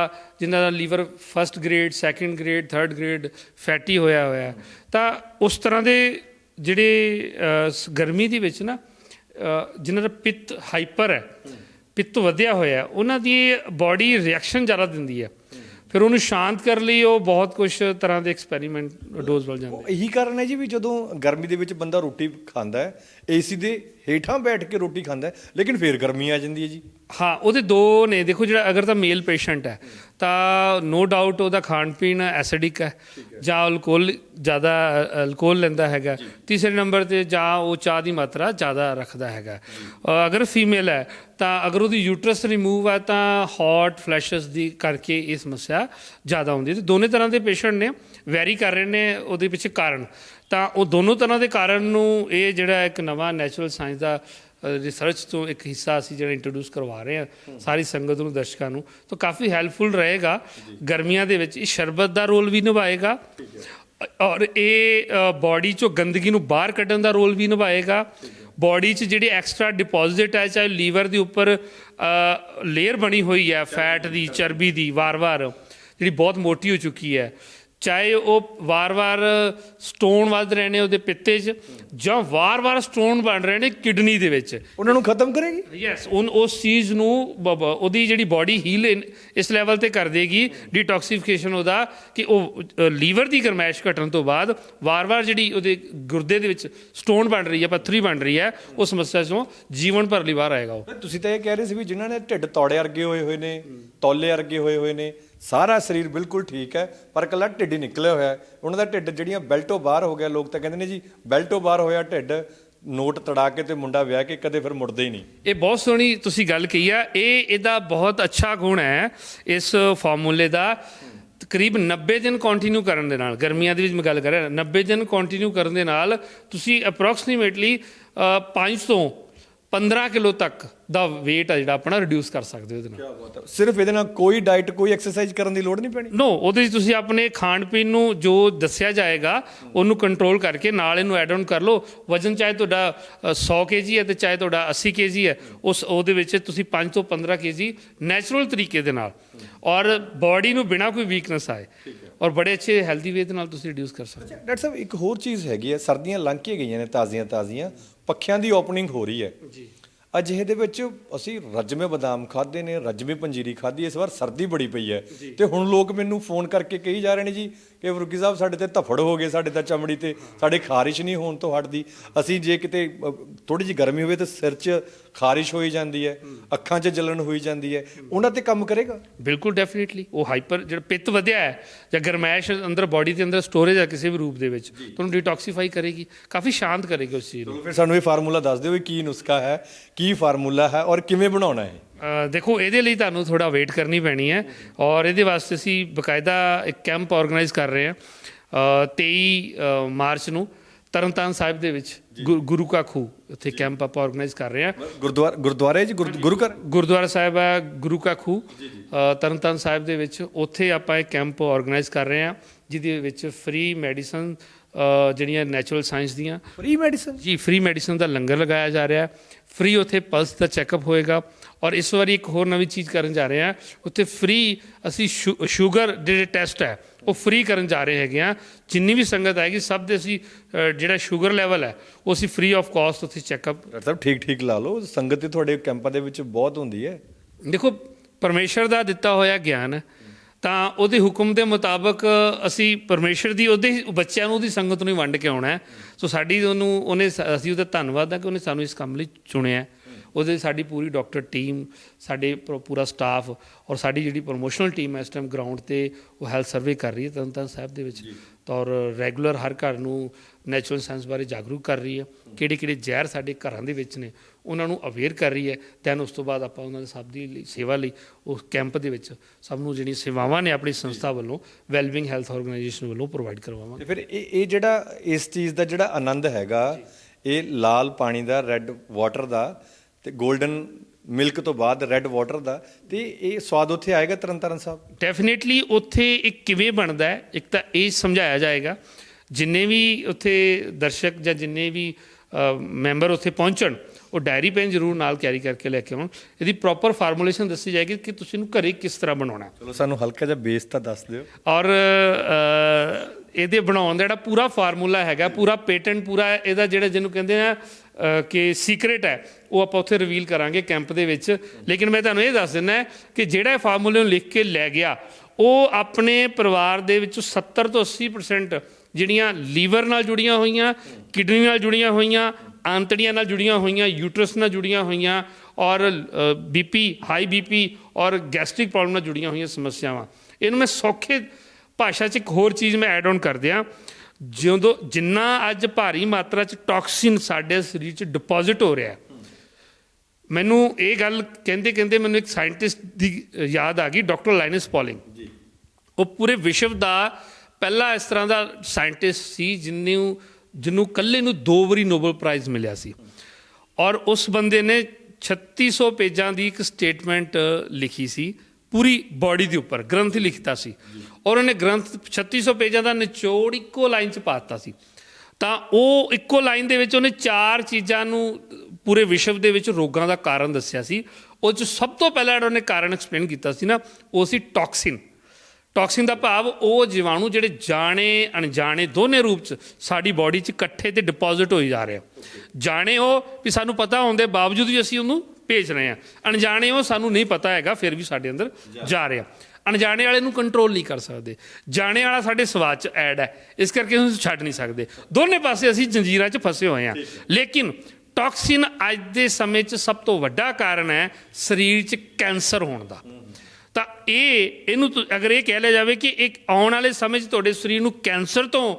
[SPEAKER 2] ਜਿਨ੍ਹਾਂ ਦਾ liver first grade second grade third grade fatty ਹੋਇਆ ਹੋਇਆ ਤਾਂ ਉਸ ਤਰ੍ਹਾਂ ਦੇ ਜਿਹੜੇ ਗਰਮੀ ਦੇ ਵਿੱਚ ਨਾ ਜਿਨ੍ਹਾਂ ਦਾ ਪਿੱਤ ਹਾਈਪਰ ਹੈ, ਪਿੱਤ ਵਧਿਆ ਹੋਇਆ ਉਹਨਾਂ ਦੀ ਬਾਡੀ ਰਿਐਕਸ਼ਨ ਜ਼ਿਆਦਾ ਦਿੰਦੀ ਹੈ। ਫਿਰ ਉਹਨੂੰ ਸ਼ਾਂਤ ਕਰਨ ਲਈ ਉਹ ਬਹੁਤ ਕੁਝ ਤਰ੍ਹਾਂ ਦੇ ਐਕਸਪੈਰੀਮੈਂਟ ਡੋਜ਼ ਵੱਲ ਜਾਂਦੇ।
[SPEAKER 1] ਇਹੀ ਕਾਰਨ ਹੈ ਜੀ ਵੀ ਜਦੋਂ ਗਰਮੀ ਦੇ ਵਿੱਚ ਬੰਦਾ ਰੋਟੀ ਖਾਂਦਾ ਹੈ ਏਸੀ ਦੇ ਹੇਠਾਂ ਬੈਠ ਕੇ ਰੋਟੀ ਖਾਂਦਾ ਹੈ ਲੇਕਿਨ ਫਿਰ ਗਰਮੀ ਆ ਜਾਂਦੀ ਹੈ ਜੀ।
[SPEAKER 2] ਹਾਂ ਉਹਦੇ ਦੋ ਨੇ ਦੇਖੋ ਜਿਹੜਾ ਅਗਰ ਤਾਂ ਮੇਲ ਪੇਸ਼ੈਂਟ ਹੈ ਤਾਂ ਨੋ ਡਾਊਟ ਉਹਦਾ ਖਾਣ ਪੀਣ ਐਸਿਡਿਕ ਹੈ ਜਾਂ ਅਲਕੋਹਲ ਜ਼ਿਆਦਾ ਅਲਕੋਹਲ ਲੈਂਦਾ ਹੈਗਾ। ਤੀਸਰੇ ਨੰਬਰ ਤੇ ਜਾਂ ਉਹ ਚਾਹ ਦੀ ਮਾਤਰਾ ਜ਼ਿਆਦਾ ਰੱਖਦਾ ਹੈਗਾ। ਅਗਰ ਫੀਮੇਲ ਹੈ ਤਾਂ ਅਗਰ ਉਹਦੀ ਯੂਟਰਸ ਰਿਮੂਵ ਹੈ ਤਾਂ ਹੌਟ ਫਲੈਸ਼ਸ ਦੀ ਕਰਕੇ ਇਹ ਸਮੱਸਿਆ ਜ਼ਿਆਦਾ ਹੁੰਦੀ ਹੈ। ਤੇ ਦੋਨੇ ਤਰ੍ਹਾਂ ਦੇ ਪੇਸ਼ੈਂਟ ਨੇ ਵੈਰੀ ਕਰ ਰਹੇ ਨੇ ਉਹਦੇ ਪਿੱਛੇ ਕਾਰਨ। ਤਾਂ ਉਹ ਦੋਨੋਂ ਤਰ੍ਹਾਂ ਦੇ ਕਾਰਨ ਨੂੰ ਇਹ ਜਿਹੜਾ ਇੱਕ ਨਵਾਂ ਨੈਚੁਰਲ ਸਾਇੰਸ ਦਾ ਰਿਸਰਚ ਤੋਂ ਇੱਕ ਹਿੱਸਾ ਅਸੀਂ ਜਿਹੜਾ ਇੰਟਰੋਡਿਊਸ ਕਰਵਾ ਰਹੇ ਹਾਂ ਸਾਰੀ ਸੰਗਤ ਨੂੰ ਦਰਸ਼ਕਾਂ ਨੂੰ ਤਾਂ ਕਾਫੀ ਹੈਲਪਫੁਲ ਰਹੇਗਾ। ਗਰਮੀਆਂ ਦੇ ਵਿੱਚ ਇਹ ਸ਼ਰਬਤ ਦਾ ਰੋਲ ਵੀ ਨਿਭਾਏਗਾ। ਔਰ ਇਹ ਬਾਡੀ ਚੋਂ ਗੰਦਗੀ ਨੂੰ ਬਾਹਰ ਕੱਢਣ ਦਾ ਰੋਲ ਵੀ ਨਿਭਾਏਗਾ। ਬਾਡੀ 'ਚ ਜਿਹੜੀ ਐਕਸਟਰਾ ਡਿਪੋਜ਼ਿਟ ਹੈ ਚਾਹੇ ਲੀਵਰ ਦੇ ਉੱਪਰ ਲੇਅਰ ਬਣੀ ਹੋਈ ਹੈ ਫੈਟ ਦੀ ਚਰਬੀ ਦੀ ਵਾਰ-ਵਾਰ ਜਿਹੜੀ ਬਹੁਤ ਮੋਟੀ ਹੋ ਚੁੱਕੀ ਹੈ। ਚਾਹੇ ਉਹ ਵਾਰ-ਵਾਰ ਸਟੋਨ ਵੱਧ ਰਹੇ ਨੇ ਉਹਦੇ ਪਿੱਤੇ 'ਚ ਜਾਂ ਵਾਰ-ਵਾਰ ਸਟੋਨ ਬਣ ਰਹੇ ਨੇ ਕਿਡਨੀ ਦੇ ਵਿੱਚ।
[SPEAKER 1] ਉਹਨਾਂ ਨੂੰ ਖਤਮ ਕਰੇਗੀ?
[SPEAKER 2] ਯੈਸ ਉਹ ਉਸ ਚੀਜ਼ ਨੂੰ ਉਹਦੀ ਜਿਹੜੀ ਬਾਡੀ ਹੀਲ ਇਸ ਲੈਵਲ ਤੇ ਕਰ ਦੇਗੀ ਡੀਟੌਕਸੀਫਿਕੇਸ਼ਨ ਉਹਦਾ ਕਿ ਉਹ ਲੀਵਰ ਦੀ ਗਰਮੈਸ਼ ਘਟਣ ਤੋਂ ਬਾਅਦ ਵਾਰ-ਵਾਰ ਜਿਹੜੀ ਉਹਦੇ ਗੁਰਦੇ ਦੇ ਵਿੱਚ ਸਟੋਨ ਬਣ ਰਹੀ ਹੈ ਪੱਥਰੀ ਬਣ ਰਹੀ ਹੈ ਉਹ ਸਮੱਸਿਆ ਤੋਂ ਜੀਵਨ ਭਰ ਲਈ ਬਾਹਰ ਆਏਗਾ ਉਹ।
[SPEAKER 1] ਤੁਸੀਂ ਤਾਂ ਇਹ ਕਹਿ ਰਹੇ ਸੀ ਵੀ ਜਿਨ੍ਹਾਂ ਨੇ ਢਿੱਡ ਤੌੜੇ ਵਰਗੇ ਹੋਏ ਹੋਏ ਨੇ ਤੌਲੇ ਵਰਗੇ ਹੋਏ ਹੋਏ ਨੇ ਸਾਰਾ ਸਰੀਰ ਬਿਲਕੁਲ ਠੀਕ ਹੈ, ਪਰ ਇਕੱਲਾ ਢਿੱਡ ਹੀ ਨਿਕਲਿਆ ਹੋਇਆ ਹੈ। ਉਹਨਾਂ ਦਾ ਢਿੱਡ ਜਿਹੜੀਆਂ ਬੈਲਟੋਂ ਬਾਹਰ ਹੋ ਗਿਆ, ਲੋਕ ਤਾਂ ਕਹਿੰਦੇ ਨੇ ਜੀ, ਬੈਲਟੋਂ ਬਾਹਰ ਹੋਇਆ ਢਿੱਡ, ਨੋਟ ਤੜਾ ਕੇ ਤੇ ਮੁੰਡਾ ਵਿਆਹ ਕੇ ਕਦੇ ਫਿਰ ਮੁੜਦਾ ਹੀ ਨਹੀਂ।
[SPEAKER 2] ਇਹ ਬਹੁਤ ਸੋਹਣੀ ਤੁਸੀਂ ਗੱਲ ਕਹੀ ਆ, ਇਹ ਇਹਦਾ ਬਹੁਤ ਅੱਛਾ ਗੁਣ ਹੈ ਇਸ ਫਾਰਮੂਲੇ ਦਾ। ਤਕਰੀਬ 90 ਦਿਨ ਕੰਟੀਨਿਊ ਕਰਨ ਦੇ ਨਾਲ, ਗਰਮੀਆਂ ਦੇ ਵਿੱਚ ਮੈਂ ਗੱਲ ਕਰ ਰਿਹਾ 90 ਦਿਨ ਕੰਟੀਨਿਊ ਕਰਨ ਦੇ ਨਾਲ ਤੁਸੀਂ ਅਪਰੋਕਸੀਮੇਟਲੀ 5 ਤੋਂ 15 ਕਿਲੋ ਤੱਕ ਦਾ weight ਆ ਜਿਹੜਾ ਆਪਣਾ ਰਿਡਿਊਸ ਕਰ ਸਕਦੇ ਹੋ ਇਹਦੇ ਨਾਲ।
[SPEAKER 1] ਸਿਰਫ ਇਹਦੇ ਨਾਲ ਕੋਈ ਡਾਈਟ ਕੋਈ ਐਕਸਰਸਾਈਜ਼ ਕਰਨ ਦੀ ਲੋੜ ਨਹੀਂ ਪੈਣੀ?
[SPEAKER 2] ਨੋ ਉਹਦੇ ਵਿੱਚ ਤੁਸੀਂ ਆਪਣੇ ਖਾਣ ਪੀਣ ਨੂੰ ਜੋ ਦੱਸਿਆ ਜਾਏਗਾ ਉਹਨੂੰ ਕੰਟਰੋਲ ਕਰਕੇ ਨਾਲ ਇਹਨੂੰ ਐਡ ਆਨ ਕਰ ਲਓ। ਵਜਨ ਚਾਹੇ ਤੁਹਾਡਾ ਅ, 100 ਕੇਜੀ ਹੈ ਤੇ ਚਾਹੇ ਤੁਹਾਡਾ 80 ਕੇਜੀ ਹੈ ਉਸ ਉਹਦੇ ਵਿੱਚ ਤੁਸੀਂ 5 ਤੋਂ 15 ਕੇਜੀ ਨੈਚੁਰਲ ਤਰੀਕੇ ਦੇ ਨਾਲ। ਔਰ ਬਾਡੀ ਨੂੰ ਬਿਨਾ ਕੋਈ ਵੀਕਨੈਸ ਆਏ। ਔਰ ਬੜੇ ਅੱਛੇ ਹੈਲਦੀ ਵੇ ਦੇ ਨਾਲ ਤੁਸੀਂ ਰਿਡਿਊਸ ਕਰ ਸਕਦੇ ਹੋ।
[SPEAKER 1] ਡਾਕਟਰ ਸਾਹਿਬ ਇੱਕ ਹੋਰ ਚੀਜ਼ ਹੈਗੀ ਹੈ ਸਰਦੀਆਂ ਲੰਘ ਕੇ ਗਈਆਂ ਨੇ ਤਾਜ਼ੀਆਂ ਤਾਜ਼ੀਆਂ ਪੱਖਿਆਂ ਦੀ ਓਪਨਿੰਗ ਹੋ ਰਹੀ ਹੈ।
[SPEAKER 2] ਜੀ।
[SPEAKER 1] ਅਜਿਹੇ ਦੇ ਵਿੱਚ ਅਸੀਂ ਰਜਮੇ ਬਦਾਮ ਖਾਦੇ ਨੇ ਰਜਮੇ ਪੰਜੀਰੀ ਖਾਦੀ ਇਸ ਵਾਰ ਸਰਦੀ ਬੜੀ ਪਈ ਹੈ। ਤੇ ਹੁਣ ਲੋਕ ਮੈਨੂੰ ਫੋਨ ਕਰਕੇ ਕਹੀ ਜਾ ਰਹੇ ਨੇ ਜੀ ਕਿ ਫਰੂਕੀ ਸਾਹਿਬ ਸਾਡੇ ਤੇ ਧਫੜ ਹੋ ਗਏ ਸਾਡੇ ਤਾਂ ਚਮੜੀ ਤੇ ਸਾਡੇ ਖਾਰਿਸ਼ ਨਹੀਂ ਹੋਣ ਤੋਂ ਹਟਦੀ। ਅਸੀਂ ਜੇ ਕਿਤੇ ਥੋੜੀ ਜਿਹੀ ਗਰਮੀ ਹੋਵੇ ਤਾਂ ਸਿਰ 'ਚ ਖਾਰਿਸ਼ ਹੋਈ ਜਾਂਦੀ ਹੈ ਅੱਖਾਂ 'ਚ ਜਲਨ ਹੋਈ ਜਾਂਦੀ ਹੈ। ਉਹਨਾਂ ਤੇ ਕੰਮ ਕਰੇਗਾ?
[SPEAKER 2] ਬਿਲਕੁਲ ਡੈਫੀਨਿਟਲੀ ਉਹ ਹਾਈਪਰ ਜਿਹੜਾ ਪਿੱਤ ਵਧਿਆ ਹੈ ਜਾਂ ਗਰਮੈਸ਼ ਅੰਦਰ ਬਾਡੀ ਦੇ ਅੰਦਰ ਸਟੋਰੇਜ ਹੈ ਕਿਸੇ ਵੀ ਰੂਪ ਦੇ ਵਿੱਚ ਤੁਹਾਨੂੰ ਡੀਟੌਕਸੀਫਾਈ ਕਰੇਗੀ ਕਾਫੀ ਸ਼ਾਂਤ ਕਰੇਗੀ ਉਸ ਚੀਜ਼ ਨੂੰ।
[SPEAKER 1] ਫਿਰ ਸਾਨੂੰ ਇਹ ਫਾਰਮੂਲਾ ਦੱਸ ਦਿਓ ਵੀ ਕੀ ਨੁਸਖਾ ਹੈ ਕੀ ਫਾਰਮੂਲਾ ਹੈ ਔਰ ਕਿਵੇਂ ਬਣਾਉਣਾ ਹੈ।
[SPEAKER 2] ਦੇਖੋ ਇਹਦੇ ਲਈ ਤੁਹਾਨੂੰ ਥੋੜਾ ਵੇਟ ਕਰਨੀ ਪੈਣੀ ਹੈ ਔਰ ਇਹਦੇ ਵਾਸਤੇ ਅਸੀਂ ਬਕਾਇਦਾ ਇੱਕ ਕੈਂਪ ਆਰਗੇਨਾਈਜ਼ ਕਰ ਰਹੇ ਹਾਂ ਅ, 23 ਅ, ਮਾਰਚ ਨੂੰ ਤਰਨਤਾਰਨ ਸਾਹਿਬ ਦੇ ਵਿੱਚ ਗੁਰੂ ਕਾ ਖੂ ਉੱਥੇ ਕੈਂਪ ਆਪਾਂ ਆਰਗੇਨਾਈਜ਼ ਕਰ ਰਹੇ ਹਾਂ।
[SPEAKER 1] ਗੁਰਦੁਆਰਾ ਗੁਰਦੁਆਰੇ ਜੀ? ਗੁਰ- ਘਰ?
[SPEAKER 2] ਗੁਰਦੁਆਰਾ ਸਾਹਿਬ ਹੈ ਗੁਰੂ ਕਾ ਖੂ ਤਰਨਤਾਰਨ ਸਾਹਿਬ ਦੇ ਵਿੱਚ ਉੱਥੇ ਆਪਾਂ ਇੱਕ ਕੈਂਪ ਆਰਗੇਨਾਈਜ਼ ਕਰ ਰਹੇ ਹਾਂ ਜਿਹਦੇ ਵਿੱਚ ਫ੍ਰੀ ਮੈਡੀਸਨ ਜਿਹੜੀਆਂ ਨੈਚੁਰਲ ਸਾਇੰਸ ਦੀਆਂ
[SPEAKER 1] ਫ੍ਰੀ ਮੈਡੀਸਨ
[SPEAKER 2] ਜੀ ਫ੍ਰੀ ਮੈਡੀਸਨ ਦਾ ਲੰਗਰ ਲਗਾਇਆ ਜਾ ਰਿਹਾ ਹੈ। ਫ੍ਰੀ ਉੱਥੇ ਪਲਸ ਦਾ ਚੈੱਕਅਪ ਹੋਏਗਾ। ਔਰ ਇਸ ਵਾਰੀ ਇੱਕ ਹੋਰ ਨਵੀਂ ਚੀਜ਼ ਕਰਨ ਜਾ ਰਹੇ ਹਾਂ। ਉੱਥੇ ਫ੍ਰੀ ਅਸੀਂ ਸ਼ੂਗਰ ਜਿਹੜੇ ਟੈਸਟ ਹੈ ਉਹ ਫ੍ਰੀ ਕਰਨ ਜਾ ਰਹੇ ਹੈਗੇ ਆ ਜਿੰਨੀ ਵੀ ਸੰਗਤ ਆਏਗੀ ਸਭ ਦੇ ਅਸੀਂ ਜਿਹੜਾ ਸ਼ੂਗਰ ਲੈਵਲ ਹੈ ਉਹ ਅਸੀਂ ਫ੍ਰੀ ਆਫ ਕਾਸਟ ਉੱਥੇ ਚੈੱਕਅਪ
[SPEAKER 1] ਸਾਹਿਬ ਠੀਕ ਠੀਕ ਲਾ ਲਓ। ਸੰਗਤ ਤੇ ਤੁਹਾਡੇ ਕੈਂਪਾਂ ਦੇ ਵਿੱਚ ਬਹੁਤ ਹੁੰਦੀ ਹੈ।
[SPEAKER 2] ਦੇਖੋ ਪਰਮੇਸ਼ਰ ਦਾ ਦਿੱਤਾ ਹੋਇਆ ਗਿਆਨ ਤਾਂ ਉਹਦੇ ਹੁਕਮ ਦੇ ਮੁਤਾਬਕ ਅਸੀਂ ਪਰਮੇਸ਼ਰ ਦੀ ਉਹਦੇ ਬੱਚਿਆਂ ਨੂੰ ਉਹਦੀ ਸੰਗਤ ਨੂੰ ਹੀ ਵੰਡ ਕੇ ਆਉਣਾ ਸੋ ਸਾਡੀ ਉਹਨੂੰ ਉਹਨੇ ਅਸੀਂ ਉਹਦਾ ਧੰਨਵਾਦ ਹੈ ਕਿ ਉਹਨੇ ਸਾਨੂੰ ਇਸ ਕੰਮ ਲਈ ਚੁਣਿਆ ਹੈ। ਉਹਦੇ ਸਾਡੀ ਪੂਰੀ ਡਾਕਟਰ ਟੀਮ ਸਾਡੇ ਪੂਰਾ ਸਟਾਫ ਔਰ ਸਾਡੀ ਜਿਹੜੀ ਪ੍ਰੋਮੋਸ਼ਨਲ ਟੀਮ ਹੈ ਇਸ ਟਾਈਮ ਗਰਾਊਂਡ ਤੇ ਉਹ ਹੈਲਥ ਸਰਵੇ ਕਰ ਰਹੀ ਹੈ ਤਰਨਤਾਰਨ ਸਾਹਿਬ ਦੇ ਵਿੱਚ ਔਰ ਰੈਗੂਲਰ ਹਰ ਘਰ ਨੂੰ ਨੈਚੁਰਲ ਸਾਇੰਸ ਬਾਰੇ ਜਾਗਰੂਕ ਕਰ ਰਹੀ ਹੈ। ਕਿਹੜੇ ਕਿਹੜੇ ਜ਼ਹਿਰ ਸਾਡੇ ਘਰਾਂ ਦੇ ਵਿੱਚ ਨੇ ਉਹਨਾਂ ਨੂੰ ਅਵੇਅਰ ਕਰ ਰਹੀ ਹੈ। ਦੈਨ ਉਸ ਤੋਂ ਬਾਅਦ ਆਪਾਂ ਉਹਨਾਂ ਦੇ ਸਭ ਦੀ ਸੇਵਾ ਲਈ ਉਸ ਕੈਂਪ ਦੇ ਵਿੱਚ ਸਭ ਨੂੰ ਜਿਹੜੀਆਂ ਸੇਵਾਵਾਂ ਨੇ ਆਪਣੀ ਸੰਸਥਾ ਵੱਲੋਂ ਵੈਲਬਿੰਗ ਹੈਲਥ ਆਰਗੇਨਾਈਜੇਸ਼ਨ ਵੱਲੋਂ ਪ੍ਰੋਵਾਈਡ ਕਰਵਾਵਾਂਗੇ।
[SPEAKER 1] ਤੇ ਫਿਰ ਇਹ ਇਹ ਜਿਹੜਾ ਇਸ ਚੀਜ਼ ਦਾ ਜਿਹੜਾ ਆਨੰਦ ਹੈਗਾ ਇਹ ਲਾਲ ਪਾਣੀ ਦਾ ਰੈੱਡ ਵਾਟਰ ਦਾ ਤੇ 골ਡਨ ਮਿਲਕ ਤੋਂ ਬਾਅਦ ਰੈੱਡ ਵਾਟਰ ਦਾ ਤੇ ਇਹ ਸਵਾਦ ਉੱਥੇ ਆਏਗਾ ਤਰਨਤਾਰਨ ਸਾਹਿਬ?
[SPEAKER 2] ਡੈਫੀਨੇਟਲੀ ਉੱਥੇ ਇੱਕ ਕਿਵੇਂ ਬਣਦਾ ਹੈ ਇੱਕ ਤਾਂ ਇਹ ਸਮਝਾਇਆ ਜਾਏਗਾ ਜਿੰਨੇ ਵੀ ਉੱਥੇ ਦਰਸ਼ਕ ਜਾਂ ਜਿੰਨੇ ਵੀ ਮੈਂਬਰ ਉੱਥੇ ਪਹੁੰਚਣ ਉਹ ਡਾਇਰੀ ਪੈਨ ਜ਼ਰੂਰ ਨਾਲ ਕੈਰੀ ਕਰਕੇ ਲੈ ਕੇ ਆਉਣ। ਇਹਦੀ ਪ੍ਰੋਪਰ ਫਾਰਮੂਲੇਸ਼ਨ ਦੱਸੀ ਜਾਏਗੀ ਕਿ ਤੁਸੀਂ ਇਹਨੂੰ ਘਰੇ ਕਿਸ ਤਰ੍ਹਾਂ ਬਣਾਉਣਾ।
[SPEAKER 1] ਚਲੋ ਸਾਨੂੰ ਹਲਕਾ ਜਿਹਾ ਬੇਸ ਤਾਂ ਦੱਸ ਦਿਓ।
[SPEAKER 2] ਔਰ ਇਹਦੇ ਬਣਾਉਣ ਦਾ ਜਿਹੜਾ ਪੂਰਾ ਫਾਰਮੂਲਾ ਹੈਗਾ, ਪੂਰਾ ਪੇਟੈਂਟ ਪੂਰਾ ਇਹਦਾ ਜਿਹੜਾ ਜਿਹਨੂੰ ਕਹਿੰਦੇ ਆ ਕਿ ਸੀਕ੍ਰੇਟ ਹੈ, ਉਹ ਆਪਾਂ ਉੱਥੇ ਰਿਵੀਲ ਕਰਾਂਗੇ ਕੈਂਪ ਦੇ ਵਿੱਚ। ਲੇਕਿਨ ਮੈਂ ਤੁਹਾਨੂੰ ਇਹ ਦੱਸ ਦਿੰਦਾ ਕਿ ਜਿਹੜਾ ਇਹ ਫਾਰਮੂਲੇ ਨੂੰ ਲਿਖ ਕੇ ਲੈ ਗਿਆ, ਉਹ ਆਪਣੇ ਪਰਿਵਾਰ ਦੇ ਵਿੱਚ 70 ਤੋਂ 80% ਜਿਹੜੀਆਂ ਲੀਵਰ ਨਾਲ ਜੁੜੀਆਂ ਹੋਈਆਂ, ਕਿਡਨੀ ਨਾਲ ਜੁੜੀਆਂ ਹੋਈਆਂ, ਆਂਤੜੀਆਂ ਨਾਲ ਜੁੜੀਆਂ ਹੋਈਆਂ, ਯੂਟਰਸ ਨਾਲ ਜੁੜੀਆਂ ਹੋਈਆਂ, ਔਰ ਬੀਪੀ ਹਾਈ ਬੀਪੀ ਔਰ ਗੈਸਟ੍ਰਿਕ ਪ੍ਰੋਬਲਮ ਨਾਲ ਜੁੜੀਆਂ ਹੋਈਆਂ ਸਮੱਸਿਆਵਾਂ। ਇਹਨੂੰ ਮੈਂ ਸੌਖੇ ਭਾਸ਼ਾ 'ਚ ਇੱਕ ਹੋਰ ਚੀਜ਼ ਮੈਂ ਐਡ ਆਨ ਕਰ ਦਿਆਂ। ਜਦੋਂ ਜਿੰਨਾ ਅੱਜ ਭਾਰੀ ਮਾਤਰਾ 'ਚ ਟੌਕਸਿਨ ਸਾਡੇ ਸਰੀਰ 'ਚ ਡਿਪੋਜ਼ਿਟ ਹੋ ਰਿਹਾ ਮੈਨੂੰ ਇਹ ਗੱਲ ਕਹਿੰਦੇ ਕਹਿੰਦੇ ਮੈਨੂੰ ਇੱਕ ਸਾਇੰਟਿਸਟ ਦੀ ਯਾਦ ਆ ਗਈ ਡਾਕਟਰ ਲਾਈਨਸ ਪੋਲਿੰਗ ਜੀ। ਉਹ ਪੂਰੇ ਵਿਸ਼ਵ ਦਾ ਪਹਿਲਾ ਇਸ ਤਰ੍ਹਾਂ ਦਾ ਸਾਇੰਟਿਸਟ ਸੀ ਜਿਹਨੂੰ ਜਿਹਨੂੰ ਇਕੱਲੇ ਨੂੰ ਦੋ ਵਾਰੀ ਨੋਬਲ ਪ੍ਰਾਈਜ਼ ਮਿਲਿਆ ਸੀ। ਔਰ ਉਸ ਬੰਦੇ ਨੇ 3600 ਪੇਜਾਂ ਦੀ ਇੱਕ ਸਟੇਟਮੈਂਟ ਲਿਖੀ ਸੀ। ਪੂਰੀ ਬਾਡੀ ਦੇ ਉੱਪਰ, ਗ੍ਰੰਥ ਲਿਖਤਾ ਸੀ। ਔਰ ਉਹਨੇ ਗ੍ਰੰਥ 3600 ਪੇਜਾਂ ਦਾ ਨਿਚੋੜ ਇੱਕੋ ਲਾਈਨ 'ਚ ਪਾਤਾ ਸੀ। ਤਾਂ ਉਹ ਇੱਕੋ ਲਾਈਨ ਦੇ ਵਿੱਚ ਉਹਨੇ ਚਾਰ ਚੀਜ਼ਾਂ ਨੂੰ ਪੂਰੇ ਵਿਸ਼ਵ ਦੇ ਵਿੱਚ ਰੋਗਾਂ ਦਾ ਕਾਰਨ ਦੱਸਿਆ ਸੀ। ਉਹ 'ਚ ਸਭ ਤੋਂ ਪਹਿਲਾਂ ਜਿਹੜਾ ਉਹਨੇ ਕਾਰਨ ਐਕਸਪਲੇਨ ਕੀਤਾ ਸੀ ਨਾ, ਉਹ ਸੀ ਟੌਕਸਿਨ ਟੌਕਸਿਨ ਦਾ ਭਾਵ ਉਹ ਜੀਵਾਣੂ ਜਿਹੜੇ ਜਾਣੇ, ਅਣਜਾਣੇ ਦੋਨੇ ਰੂਪ ਚ ਸਾਡੀ ਬਾਡੀ ਚ ਇਕੱਠੇ ਤੇ ਡਿਪੋਜ਼ਿਟ ਹੋਈ ਜਾ ਰਹੇ ਆ। ਜਾਣੇ ਉਹ ਵੀ ਸਾਨੂੰ ਪਤਾ ਹੋਣ ਦੇ ਬਾਵਜੂਦ ਵੀ ਅਸੀਂ ਉਹਨੂੰ ਭੇਜ ਰਹੇ ਆ ਅਣਜਾਣੇ ਉਹ ਸਾਨੂੰ ਨਹੀਂ ਪਤਾ ਹੈਗਾ, ਫਿਰ ਵੀ ਸਾਡੇ ਅੰਦਰ ਜਾ ਰਿਹਾ ਅਣਜਾਣੇ ਵਾਲੇ ਨੂੰ ਕੰਟਰੋਲ ਨਹੀਂ ਕਰ ਸਕਦੇ। ਜਾਣੇ ਵਾਲਾ ਸਾਡੇ ਸਵਾਦ ਚ ਐਡ ਹੈ। ਇਸ ਕਰਕੇ ਅਸੀਂ ਛੱਡ ਨਹੀਂ ਸਕਦੇ। ਦੋਨੇ ਪਾਸੇ ਅਸੀਂ ਜੰਜੀਰਾਂ 'ਚ ਫਸੇ ਹੋਏ ਆ ਲੇਕਿਨ ਟੌਕਸਿਨ ਅੱਜ ਦੇ ਸਮੇਂ 'ਚ ਸਭ ਤੋਂ ਵੱਡਾ ਕਾਰਨ ਹੈ ਸਰੀਰ 'ਚ ਕੈਂਸਰ ਹੋਣ ਦਾ। ਤਾਂ ਇਹ, ਇਹਨੂੰ ਅਗਰ ਇਹ ਕਹਿ ਲਿਆ ਜਾਵੇ ਕਿ ਇੱਕ ਆਉਣ ਵਾਲੇ ਸਮੇਂ 'ਚ ਤੁਹਾਡੇ ਸਰੀਰ ਨੂੰ ਕੈਂਸਰ ਤੋਂ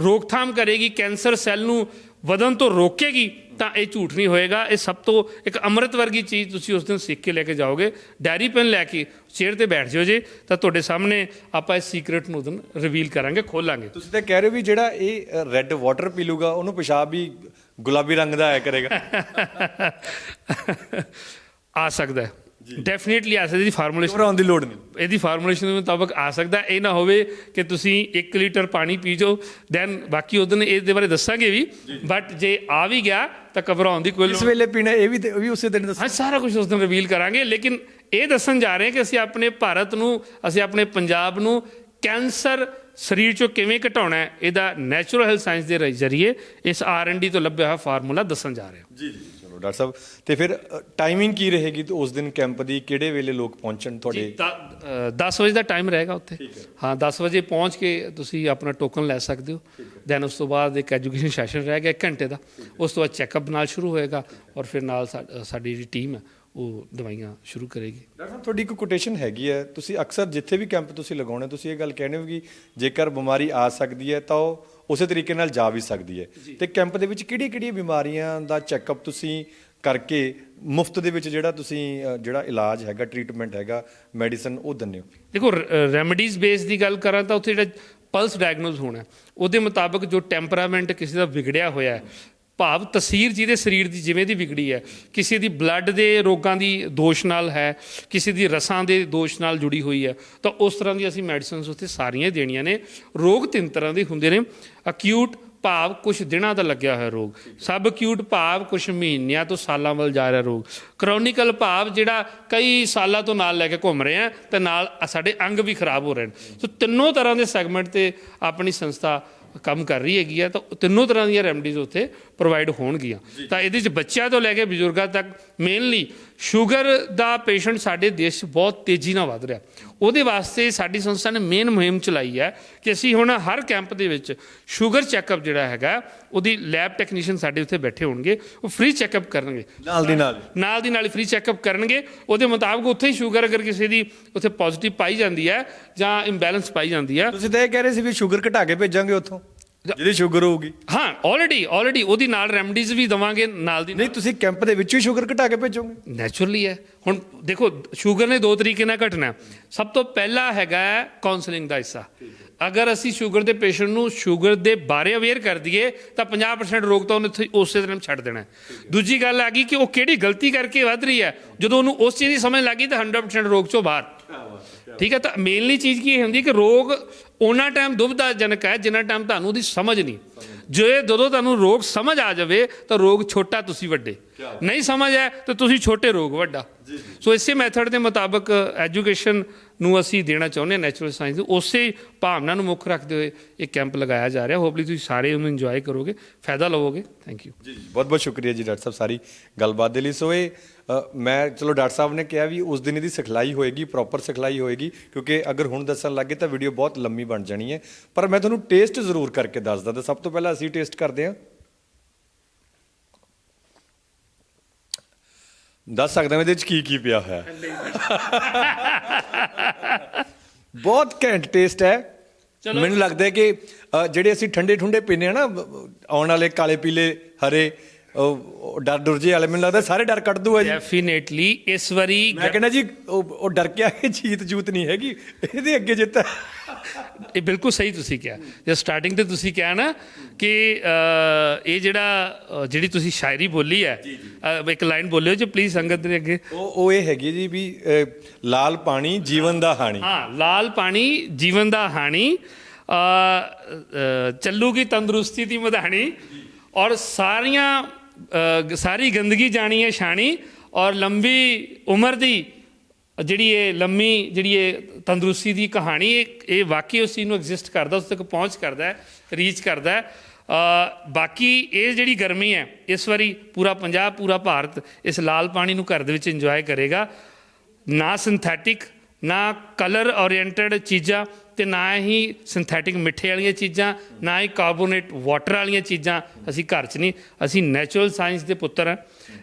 [SPEAKER 2] ਰੋਕਥਾਮ ਕਰੇਗੀ, ਕੈਂਸਰ ਸੈੱਲ ਨੂੰ ਵਧਣ ਤੋਂ ਰੋਕੇਗੀ ਤਾਂ ਇਹ ਝੂਠ ਨਹੀਂ ਹੋਏਗਾ। ਇਹ ਸਭ ਤੋਂ ਇੱਕ ਅੰਮ੍ਰਿਤ ਵਰਗੀ ਚੀਜ਼ ਤੁਸੀਂ ਉਸ ਦਿਨ ਸਿੱਖ ਕੇ ਲੈ ਕੇ ਜਾਓਗੇ। ਡਾਇਰੀ ਪੈਨ ਲੈ ਕੇ ਚੇਅਰ ਤੇ ਬੈਠ ਜਿਓ ਜੇ ਤਾਂ ਤੁਹਾਡੇ ਸਾਹਮਣੇ ਆਪਾਂ ਇਸ ਸੀਕ੍ਰੇਟ ਨੂੰ ਦਿਨ ਰਿਵੀਲ ਕਰਾਂਗੇ ਖੋਲਾਂਗੇ।
[SPEAKER 1] ਤੁਸੀਂ ਤਾਂ ਕਹਿ ਰਹੇ ਹੋ ਵੀ ਜਿਹੜਾ ਇਹ ਰੈੱਡ ਵਾਟਰ ਪੀ ਲੂਗਾ ਉਹਨੂੰ ਪਿਸ਼ਾਬ ਵੀ ਗੁਲਾਬੀ ਰੰਗ ਦਾ ਆਇਆ ਕਰੇਗਾ।
[SPEAKER 2] ਆ ਸਕਦਾ ਹੈ। ਡੈਫੀਨਿਟਲੀ ਆ ਸਕਦਾ ਦੀ ਫਾਰਮੂਲੇਸ਼ਨ
[SPEAKER 1] ਘਬਰਾਉਣ ਦੀ ਲੋੜ ਨਹੀਂ।
[SPEAKER 2] ਇਹਦੀ ਫਾਰਮੂਲੇਸ਼ਨ ਦੇ ਮੁਤਾਬਕ ਆ ਸਕਦਾ। ਇਹ ਨਾ ਹੋਵੇ ਕਿ ਤੁਸੀਂ 1 ਲੀਟਰ ਪਾਣੀ ਪੀ ਜਾਓ। ਦੈਨ ਬਾਕੀ ਉਹਦੇ ਨੇ ਇਹਦੇ ਬਾਰੇ ਦੱਸਾਂਗੇ ਵੀ। ਬਟ ਜੇ। ਆ ਵੀ ਗਿਆ ਤਾਂ ਘਬਰਾਉਣ ਦੀ ਕੋਈ ਲੋੜ
[SPEAKER 1] ਇਸ ਵੇਲੇ ਪੀਣਾ ਇਹ ਵੀ ਵੀ ਉਸੇ ਦਿਨ ਦੱਸ
[SPEAKER 2] ਹਾਂ ਸਾਰਾ ਕੁਝ ਉਸ ਦਿਨ ਰਿਵੀਲ ਕਰਾਂਗੇ। ਲੇਕਿਨ ਇਹ ਦੱਸਣ ਜਾ ਰਹੇ ਹਾਂ ਕਿ ਅਸੀਂ ਆਪਣੇ ਭਾਰਤ ਨੂੰ ਅਸੀਂ ਆਪਣੇ ਪੰਜਾਬ ਨੂੰ ਕੈਂਸਰ ਸਰੀਰ ਚੋਂ ਕਿਵੇਂ ਘਟਾਉਣਾ ਹੈ ਇਹਦਾ ਨੈਚੁਰਲ ਹੈਲਥ ਸਾਇੰਸ ਦੇ ਜ਼ਰੀਏ ਇਸ ਆਰ&ਡੀ ਤੋਂ ਲੱਭਿਆ ਹੋਇਆ ਫਾਰਮੂਲਾ ਦੱਸਣ ਜਾ ਰਹੇ ਹਾਂ।
[SPEAKER 1] ਜੀ ਜੀ। ਡਾਕਟਰ ਸਾਹਿਬ ਤੇ ਫਿਰ ਟਾਈਮਿੰਗ ਕੀ ਰਹੇਗੀ ਤੇ ਉਸ ਦਿਨ ਕੈਂਪ ਦੀ ਕਿਹੜੇ ਵੇਲੇ ਲੋਕ ਪਹੁੰਚਣ ਤੁਹਾਡੇ?
[SPEAKER 2] ਤਾਂ 10 ਵਜੇ ਦਾ ਟਾਈਮ ਰਹੇਗਾ ਉੱਥੇ। ਹਾਂ। 10 ਵਜੇ ਪਹੁੰਚ ਕੇ ਤੁਸੀਂ ਆਪਣਾ ਟੋਕਨ ਲੈ ਸਕਦੇ ਹੋ। ਦੈਨ ਉਸ ਤੋਂ ਬਾਅਦ ਇੱਕ ਐਜੂਕੇਸ਼ਨ ਸੈਸ਼ਨ ਰਹਿ ਗਿਆ 1 ਘੰਟੇ ਦਾ। ਉਸ ਤੋਂ ਬਾਅਦ ਚੈੱਕਅਪ ਨਾਲ ਸ਼ੁਰੂ ਹੋਏਗਾ ਔਰ ਫਿਰ ਨਾਲ ਸਾਡੀ ਜਿਹੜੀ ਟੀਮ ਹੈ ਉਹ ਦਵਾਈਆਂ ਸ਼ੁਰੂ ਕਰੇਗੀ।
[SPEAKER 1] ਡਾਕਟਰ ਸਾਹਿਬ ਤੁਹਾਡੀ ਇੱਕ ਕੋਟੇਸ਼ਨ ਹੈਗੀ ਹੈ ਤੁਸੀਂ ਅਕਸਰ ਜਿੱਥੇ ਵੀ ਕੈਂਪ ਤੁਸੀਂ ਲਗਾਉਣੇ ਤੁਸੀਂ ਇਹ ਗੱਲ ਕਹਿੰਦੇ ਹੋ ਕਿ ਜੇਕਰ ਬਿਮਾਰੀ ਆ ਸਕਦੀ ਹੈ ਤਾਂ ਉਹ ਉਸੇ ਤਰੀਕੇ ਨਾਲ ਜਾ ਵੀ ਸਕਦੀ ਹੈ। ਤੇ ਕੈਂਪ ਦੇ ਵਿੱਚ ਕਿਹੜੀਆਂ-ਕਿਹੜੀਆਂ ਬਿਮਾਰੀਆਂ ਦਾ ਚੈੱਕਅਪ ਤੁਸੀਂ ਕਰਕੇ ਮੁਫਤ ਦੇ ਵਿੱਚ ਜਿਹੜਾ ਤੁਸੀਂ ਜਿਹੜਾ ਇਲਾਜ ਹੈਗਾ ਟ੍ਰੀਟਮੈਂਟ ਹੈਗਾ ਮੈਡੀਸਨ ਉਹ ਦਿੰਦੇ ਹੋ?
[SPEAKER 2] ਦੇਖੋ ਰੈਮਡੀਜ਼ ਬੇਸ ਦੀ ਗੱਲ ਕਰਾਂ ਤਾਂ ਉੱਥੇ ਜਿਹੜਾ ਪਲਸ ਡਾਇਗਨੋਸ ਹੋਣਾ ਉਹਦੇ ਮੁਤਾਬਕ ਜੋ ਟੈਂਪਰਾਮੈਂਟ ਕਿਸੇ ਦਾ ਵਿਗੜਿਆ ਹੋਇਆ ਹੈ ਭਾਵ ਤਸਵੀਰ ਜਿਹਦੇ ਸਰੀਰ ਦੀ ਜਿਵੇਂ ਦੀ ਵਿਗੜੀ ਹੈ, ਕਿਸੇ ਦੀ ਬਲੱਡ ਦੇ ਰੋਗਾਂ ਦੀ ਦੋਸ਼ ਨਾਲ ਹੈ, ਕਿਸੇ ਦੀ ਰਸਾਂ ਦੇ ਦੋਸ਼ ਨਾਲ ਜੁੜੀ ਹੋਈ ਹੈ, ਤਾਂ ਉਸ ਤਰ੍ਹਾਂ ਦੀ ਅਸੀਂ ਮੈਡੀਸਿਨਸ ਉੱਥੇ ਸਾਰੀਆਂ ਦੇਣੀਆਂ ਨੇ। ਰੋਗ ਤਿੰਨ ਤਰ੍ਹਾਂ ਦੇ ਹੁੰਦੇ ਨੇ। ਅਕਿਊਟ ਭਾਵ ਕੁਝ ਦਿਨਾਂ ਦਾ ਲੱਗਿਆ ਹੋਇਆ ਰੋਗ ਸਬ ਅਕਿਊਟ ਭਾਵ ਕੁਝ ਮਹੀਨਿਆਂ ਤੋਂ ਸਾਲਾਂ ਵੱਲ ਜਾ ਰਿਹਾ ਰੋਗ। ਕ੍ਰੋਨਿਕਲ ਭਾਵ ਜਿਹੜਾ ਕਈ ਸਾਲਾਂ ਤੋਂ ਨਾਲ ਲੈ ਕੇ ਘੁੰਮ ਰਹੇ ਆ, ਤੇ ਨਾਲ ਸਾਡੇ ਅੰਗ ਵੀ ਖਰਾਬ ਹੋ ਰਹੇ ਨੇ। ਸੋ ਤਿੰਨੋਂ ਤਰ੍ਹਾਂ ਦੇ ਸੈਗਮੈਂਟ ਤੇ ਆਪਣੀ ਸੰਸਥਾ ਕੰਮ ਕਰ ਰਹੀ ਹੈਗੀ ਆ ਤਾਂ ਤਿੰਨੋਂ ਤਰ੍ਹਾਂ ਦੀਆਂ ਰੈਮਡੀਜ਼ ਉੱਥੇ ਪ੍ਰੋਵਾਈਡ ਹੋਣਗੀਆਂ। ਤਾਂ ਇਹਦੇ ਵਿੱਚ ਬੱਚਿਆਂ ਤੋਂ ਲੈ ਕੇ ਬਜ਼ੁਰਗਾਂ ਤੱਕ ਮੇਨਲੀ ਸ਼ੂਗਰ ਦਾ ਪੇਸ਼ੈਂਟ ਸਾਡੇ ਦੇਸ਼ ਬਹੁਤ ਤੇਜ਼ੀ ਨਾਲ ਵੱਧ ਰਿਹਾ। ਉਹਦੇ ਵਾਸਤੇ ਸਾਡੀ ਸੰਸਥਾ ਨੇ ਮੇਨ ਮੁਹਿੰਮ ਚਲਾਈ ਹੈ ਕਿ ਅਸੀਂ ਹੁਣ ਹਰ ਕੈਂਪ ਦੇ ਵਿੱਚ ਸ਼ੂਗਰ ਚੈੱਕਅਪ ਜਿਹੜਾ ਹੈਗਾ ਉਹਦੀ ਲੈਬ ਟੈਕਨੀਸ਼ੀਅਨ ਸਾਡੇ ਉੱਥੇ ਬੈਠੇ ਹੋਣਗੇ ਉਹ ਫ੍ਰੀ ਚੈੱਕਅਪ ਕਰਨਗੇ।
[SPEAKER 1] ਨਾਲ ਦੀ ਨਾਲ।
[SPEAKER 2] ਨਾਲ ਦੀ ਨਾਲ ਫ੍ਰੀ ਚੈੱਕਅਪ ਕਰਨਗੇ ਉਹਦੇ ਮੁਤਾਬਕ ਉੱਥੇ ਹੀ ਸ਼ੂਗਰ ਅਗਰ ਕਿਸੇ ਦੀ ਉੱਥੇ ਪੋਜ਼ਿਟਿਵ ਪਾਈ ਜਾਂਦੀ ਹੈ ਜਾਂ ਇੰਬੈਲੈਂਸ ਪਾਈ ਜਾਂਦੀ ਹੈ।
[SPEAKER 1] ਤੁਸੀਂ ਤਾਂ ਇਹ ਕਹਿ ਰਹੇ ਸੀ ਵੀ ਸ਼ੂਗਰ ਘਟਾ ਕੇ ਭੇਜਾਂਗੇ ਉੱਥੋਂ। ਜਿਹੜੀ ਸ਼ੂਗਰ ਹੋਊਗੀ।
[SPEAKER 2] ਹਾਂ ਆਲਰੇਡੀ ਆਲਰੇਡੀ ਉਹਦੀ ਨਾਲ ਰੈਮਡੀਜ਼ ਵੀ ਦਵਾਂਗੇ ਨਾਲ ਦੀ
[SPEAKER 1] ਨਹੀਂ ਤੁਸੀਂ ਕੈਂਪ ਦੇ ਵਿੱਚੋਂ ਹੀ ਸ਼ੂਗਰ ਘਟਾ ਕੇ ਭੇਜੋਗੇ।
[SPEAKER 2] ਨੈਚੁਰਲੀ ਹੈ। ਹੁਣ ਦੇਖੋ ਸ਼ੂਗਰ ਨੇ ਦੋ ਤਰੀਕੇ ਨਾਲ ਘਟਣਾ। ਸਭ ਤੋਂ ਪਹਿਲਾ ਹੈਗਾ ਕਾਉਂਸਲਿੰਗ ਦਾ ਹਿੱਸਾ। ਅਗਰ ਅਸੀਂ ਸ਼ੂਗਰ ਦੇ ਪੇਸ਼ੈਂਟ ਨੂੰ ਸ਼ੂਗਰ ਦੇ ਬਾਰੇ ਅਵੇਅਰ ਕਰ ਦਈਏ ਤਾਂ 50% ਰੋਗ ਤਾਂ ਉਹਨੇ ਉਸੇ ਦਿਨ ਛੱਡ ਦੇਣਾ। ਦੂਜੀ ਗੱਲ ਆ ਗਈ ਕਿ ਉਹ ਕਿਹੜੀ ਗਲਤੀ ਕਰਕੇ ਵੱਧ ਰਹੀ ਹੈ। ਜਦੋਂ ਉਹਨੂੰ ਉਸ ਚੀਜ਼ ਦੀ ਸਮਝ ਲੱਗੀ ਤਾਂ 100% ਰੋਗ ਚੋਂ ਬਾਹਰ। ਠੀਕ ਹੈ ਤਾਂ ਮੇਨਲੀ ਚੀਜ਼ ਕੀ ਹੁੰਦੀ ਕਿ ਰੋਗ ਉਹਨਾਂ ਟਾਈਮ ਦੁਬਿਧਾਜਨਕ ਹੈ ਜਿੰਨਾ ਟਾਈਮ ਤੁਹਾਨੂੰ ਉਹਦੀ ਸਮਝ ਨਹੀਂ। ਜੇ ਜਦੋਂ ਤੁਹਾਨੂੰ ਰੋਗ ਸਮਝ ਆ ਜਾਵੇ ਤਾਂ ਰੋਗ ਛੋਟਾ ਤੁਸੀਂ ਵੱਡੇ। ਨਹੀਂ ਸਮਝ ਹੈ ਤਾਂ ਤੁਸੀਂ ਛੋਟੇ ਰੋਗ ਵੱਡਾ। ਸੋ ਇਸੇ ਮੈਥਡ ਦੇ ਮੁਤਾਬਕ ਐਜੂਕੇਸ਼ਨ ਨੂੰ ਅਸੀਂ ਦੇਣਾ ਚਾਹੁੰਦੇ ਹਾਂ ਨੈਚੁਰਲ ਸਾਇੰਸ ਨੂੰ। ਉਸੇ ਭਾਵਨਾ ਨੂੰ ਮੁੱਖ ਰੱਖਦੇ ਹੋਏ ਇਹ ਕੈਂਪ ਲਗਾਇਆ ਜਾ ਰਿਹਾ। ਹੋਪਲੀ ਤੁਸੀਂ ਸਾਰੇ ਉਹਨੂੰ ਇੰਜੋਏ ਕਰੋਗੇ, ਫਾਇਦਾ ਲਵੋਗੇ। ਥੈਂਕ ਯੂ
[SPEAKER 1] ਜੀ ਬਹੁਤ ਬਹੁਤ ਸ਼ੁਕਰੀਆ ਜੀ ਡਾਕਟਰ ਸਾਹਿਬ ਸਾਰੀ ਗੱਲਬਾਤ ਦੇ ਲਈ। ਸੋ ਇਹ ਮੈਂ, ਚਲੋ ਡਾਕਟਰ ਸਾਹਿਬ ਨੇ ਕਿਹਾ ਵੀ ਉਸ ਦਿਨ ਇਹਦੀ ਸਿਖਲਾਈ ਹੋਏਗੀ ਪ੍ਰੋਪਰ ਸਿਖਲਾਈ ਹੋਏਗੀ, ਕਿਉਂਕਿ ਅਗਰ ਹੁਣ ਦੱਸਣ ਲੱਗੇ ਤਾਂ ਵੀਡੀਓ ਬਹੁਤ ਲੰਮੀ ਬਣ ਜਾਣੀ ਹੈ। ਪਰ ਮੈਂ ਤੁਹਾਨੂੰ ਟੇਸਟ ਜ਼ਰੂਰ ਕਰਕੇ ਦੱਸਦਾ ਤਾਂ ਸਭ ਤੋਂ ਪਹਿਲਾਂ ਅਸੀਂ ਟੇਸਟ ਕਰਦੇ ਹਾਂ। ਦੱਸ ਸਕਦਾ ਮੈਂ ਇਹਦੇ ਵਿੱਚ ਕੀ ਕੀ ਪਿਆ ਹੋਇਆ। ਬਹੁਤ ਘੈਂਟ ਟੇਸਟ ਹੈ। ਮੈਨੂੰ ਲੱਗਦਾ ਹੈ ਕਿ ਅ, ਜਿਹੜੇ ਅਸੀਂ ਠੰਡੇ ਠੁੰਡੇ ਪੀਨੇ ਆ ਨਾ ਆਉਣ ਵਾਲੇ ਕਾਲੇ ਪੀਲੇ ਹਰੇ ਉਹ ਡਰ ਡੁਰ ਜੇ ਵਾਲੇ ਮੈਨੂੰ ਲੱਗਦਾ ਸਾਰੇ ਡਰ ਕੱਢ ਦੂਗਾ ਜੀ।
[SPEAKER 2] ਡੈਫੀਨੇਟਲੀ ਇਸ ਵਾਰੀ
[SPEAKER 1] ਮੈਂ ਕਹਿੰਦਾ ਜੀ ਉਹ ਉਹ ਡਰ ਕੇ ਆਏ ਜੀਤ ਜੂਤ ਨਹੀਂ ਹੈਗੀ ਇਹਦੇ ਅੱਗੇ ਜਿੱਤ ਹੈ।
[SPEAKER 2] ਇਹ ਬਿਲਕੁਲ ਸਹੀ ਤੁਸੀਂ ਕਿਹਾ। ਜੇ ਸਟਾਰਟਿੰਗ ਤੇ ਤੁਸੀਂ ਕਿਹਾ ਨਾ ਕਿ ਇਹ ਜਿਹੜਾ ਜਿਹੜੀ ਤੁਸੀਂ ਸ਼ਾਇਰੀ ਬੋਲੀ ਹੈ ਇੱਕ ਲਾਈਨ ਬੋਲਿਓ ਜੀ ਪਲੀਜ਼ ਸੰਗਤ ਦੇ ਅੱਗੇ।
[SPEAKER 1] ਉਹ ਉਹ ਇਹ ਹੈਗੀ ਜੀ ਵੀ ਲਾਲ ਪਾਣੀ ਜੀਵਨ ਦਾ ਹਾਣੀ।
[SPEAKER 2] ਹਾਂ ਲਾਲ ਪਾਣੀ ਜੀਵਨ ਦਾ ਹਾਣੀ ਚੱਲੂਗੀ ਤੰਦਰੁਸਤੀ ਦੀ ਮਧਾਣੀ ਔਰ ਸਾਰੀਆਂ ਸਾਰੀ ਗੰਦਗੀ ਜਾਣੀ ਹੈ ਛਾਣੀ ਔਰ ਲੰਬੀ ਉਮਰ ਦੀ ਜਿਹੜੀ ਇਹ ਲੰਮੀ, ਜਿਹੜੀ ਇਹ ਤੰਦਰੁਸਤੀ ਦੀ ਕਹਾਣੀ, ਇਹ ਵਾਕਈ ਉਸ ਚੀਜ਼ ਨੂੰ ਐਗਜ਼ਿਸਟ ਕਰਦਾ, ਉਸ ਤੱਕ ਪਹੁੰਚ ਕਰਦਾ ਹੈ ਰੀਚ ਕਰਦਾ ਹੈ। ਬਾਕੀ ਇਹ ਜਿਹੜੀ ਗਰਮੀ ਹੈ, ਇਸ ਵਾਰੀ ਪੂਰਾ ਪੰਜਾਬ, ਪੂਰਾ ਭਾਰਤ ਇਸ ਲਾਲ ਪਾਣੀ ਨੂੰ ਘਰ ਦੇ ਵਿੱਚ ਇੰਜੋਏ ਕਰੇਗਾ। ਨਾ ਸਿੰਥੈਟਿਕ ਨਾ ਕਲਰ ਓਰੀਐਂਟਡ ਚੀਜ਼ਾਂ ਤੇ ਨਾ ਹੀ ਸਿੰਥੈਟਿਕ ਮਿੱਠੇ ਵਾਲੀਆਂ ਚੀਜ਼ਾਂ, ਨਾ ਹੀ ਕਾਰਬੋਨੇਟ ਵਾਟਰ ਵਾਲੀਆਂ ਚੀਜ਼ਾਂ ਅਸੀਂ ਘਰ 'ਚ ਨਹੀਂ, ਅਸੀਂ ਨੈਚੁਰਲ ਸਾਇੰਸ ਦੇ ਪੁੱਤਰ ਹਾਂ।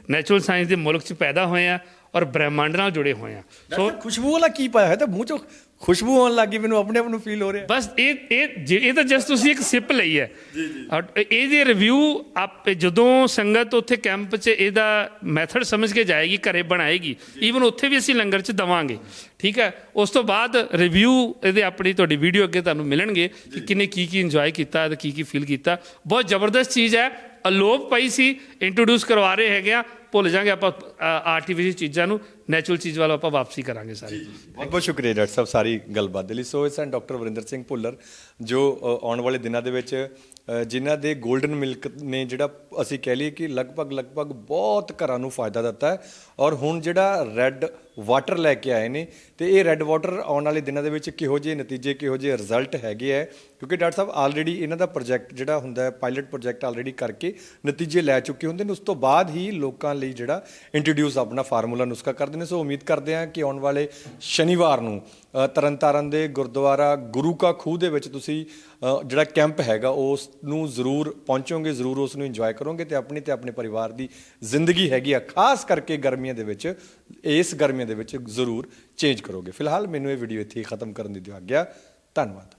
[SPEAKER 2] ਨੈਚੁਰਲ ਸਾਇੰਸ ਦੇ ਮੁਲਕ 'ਚ ਪੈਦਾ ਹੋਏ ਆ ਔਰ ਬ੍ਰਹਿਮੰਡ ਨਾਲ ਜੁੜੇ ਹੋਏ ਆ। ਸੋ
[SPEAKER 1] ਖੁਸ਼ਬੂ ਵਾਲਾ ਕੀ ਪਾਇਆ ਹੈ ਤਾਂ ਮੂੰਹ ਚੋਂ ਖੁਸ਼ਬੂ ਆਉਣ ਲੱਗੀ ਮੈਨੂੰ ਆਪਣੇ ਆਪ ਨੂੰ ਫੀਲ ਹੋ ਰਿਹਾ।
[SPEAKER 2] ਬਸ ਇਹ ਇਹ ਇਹ ਤਾਂ ਜਸਟ ਤੁਸੀਂ ਇੱਕ ਸਿਪ ਲਈ ਹੈ। ਜੀ ਜੀ। ਇਹਦੇ ਰਿਵਿਊ ਆਪ ਜਦੋਂ ਸੰਗਤ ਉੱਥੇ ਕੈਂਪ 'ਚ ਇਹਦਾ ਮੈਥਡ ਸਮਝ ਕੇ ਜਾਏਗੀ ਘਰੇ ਬਣਾਏਗੀ ਈਵਨ ਉੱਥੇ ਵੀ ਅਸੀਂ ਲੰਗਰ 'ਚ ਦਵਾਂਗੇ ਠੀਕ ਹੈ? ਉਸ ਤੋਂ ਬਾਅਦ ਰਿਵਿਊ ਇਹਦੇ ਆਪਣੀ ਤੁਹਾਡੀ ਵੀਡੀਓ ਅੱਗੇ ਤੁਹਾਨੂੰ ਮਿਲਣਗੇ ਕਿ ਕਿਨੇ ਕੀ ਕੀ ਇੰਜੋਏ ਕੀਤਾ ਤੇ ਕੀ ਕੀ ਫੀਲ ਕੀਤਾ। ਬਹੁਤ ਜ਼ਬਰਦਸਤ ਚੀਜ਼ ਹੈ। ਅਲੋਪ ਪਈ ਸੀ ਇੰਟਰੋਡਿਊਸ ਕਰਵਾ ਰਹੇ ਹੈਗੇ ਆ। ਭੁੱਲ ਜਾਾਂਗੇ ਆਪਾਂ ਆਰਟੀਫੀਸ਼ੀਅਲ ਚੀਜ਼ਾਂ ਨੂੰ ਨੈਚੁਰਲ ਚੀਜ਼ ਵੱਲ ਆਪਾਂ ਵਾਪਸੀ ਕਰਾਂਗੇ ਸਾਰੀ।
[SPEAKER 1] ਬਹੁਤ ਬਹੁਤ ਸ਼ੁਕਰੀਆ ਡਾਕਟਰ ਸਾਹਿਬ ਸਾਰੀ ਗੱਲਬਾਤ ਦੇ ਲਈ। ਸੋ ਇਸ ਹਨ ਡਾਕਟਰ ਵਰਿੰਦਰ ਸਿੰਘ ਭੁੱਲਰ ਜੋ ਆਉਣ ਵਾਲੇ ਦਿਨਾਂ ਦੇ ਵਿੱਚ ਅ, ਜਿਨ੍ਹਾਂ ਦੇ 골ਡਨ ਮਿਲਕ ਨੇ ਜਿਹੜਾ ਅਸੀਂ ਕਹਿ ਲਈਏ ਕਿ ਲਗਭਗ ਲਗਭਗ ਬਹੁਤ ਘਰਾਂ ਨੂੰ ਫਾਇਦਾ ਦਿੱਤਾ ਹੈ ਔਰ ਹੁਣ ਜਿਹੜਾ ਰੈੱਡ ਵਾਟਰ ਲੈ ਕੇ ਆਏ ਨੇ ਤੇ ਇਹ ਰੈੱਡ ਵਾਟਰ ਆਉਣ ਵਾਲੇ ਦਿਨਾਂ ਦੇ ਵਿੱਚ ਕਿਹੋ ਜਿਹੇ ਨਤੀਜੇ, ਕਿਹੋ ਜਿਹੇ ਰਿਜ਼ਲਟ ਹੈਗੇ ਹੈ ਕਿਉਂਕਿ ਡਾਕਟਰ ਸਾਹਿਬ ਆਲਰੇਡੀ ਇਹਨਾਂ ਦਾ ਪ੍ਰੋਜੈਕਟ ਜਿਹੜਾ ਹੁੰਦਾ ਹੈ ਪਾਇਲਟ ਪ੍ਰੋਜੈਕਟ ਆਲਰੇਡੀ ਕਰਕੇ ਨਤੀਜੇ ਲੈ ਚੁੱਕੇ ਹੁੰਦੇ ਨੇ। ਉਸ ਤੋਂ ਬਾਅਦ ਹੀ ਲੋਕਾਂ ਲਈ ਜਿਹੜਾ ਇੰਟਰੋਡਿਊਸ ਆਪਣਾ ਫਾਰਮੂਲਾ ਨੁਸਖਾ ਕਰਦੇ ਨੇ। ਸੋ ਉਮੀਦ ਕਰਦੇ ਹਾਂ ਕਿ ਆਉਣ ਵਾਲੇ ਸ਼ਨੀਵਾਰ ਨੂੰ ਤਰਨਤਾਰਨ ਦੇ ਗੁਰਦੁਆਰਾ ਗੁਰੂ ਕਾ ਖੂਹ ਦੇ ਵਿੱਚ ਤੁਸੀਂ ਜਿਹੜਾ ਕੈਂਪ ਹੈਗਾ, ਉਸ ਨੂੰ ਜ਼ਰੂਰ ਪਹੁੰਚੋਗੇ, ਜ਼ਰੂਰ ਉਸ ਨੂੰ ਇੰਜੋਏ ਕਰੋਗੇ ਤੇ ਆਪਣੀ ਤੇ ਆਪਣੇ ਪਰਿਵਾਰ ਦੀ ਜ਼ਿੰਦਗੀ ਹੈਗੀ ਆ। ਖਾਸ ਕਰਕੇ ਗਰਮੀਆਂ ਦੇ ਵਿੱਚ, ਇਸ ਗਰਮੀਆਂ ਦੇ ਵਿੱਚ ਜ਼ਰੂਰ ਚੇਂਜ ਕਰੋਗੇ। ਫਿਲਹਾਲ ਮੈਨੂੰ ਇਹ ਵੀਡੀਓ ਇੱਥੇ ਹੀ ਖਤਮ ਕਰਨ ਦੀ ਦਿਓ। ਆਗਿਆ, ਧੰਨਵਾਦ।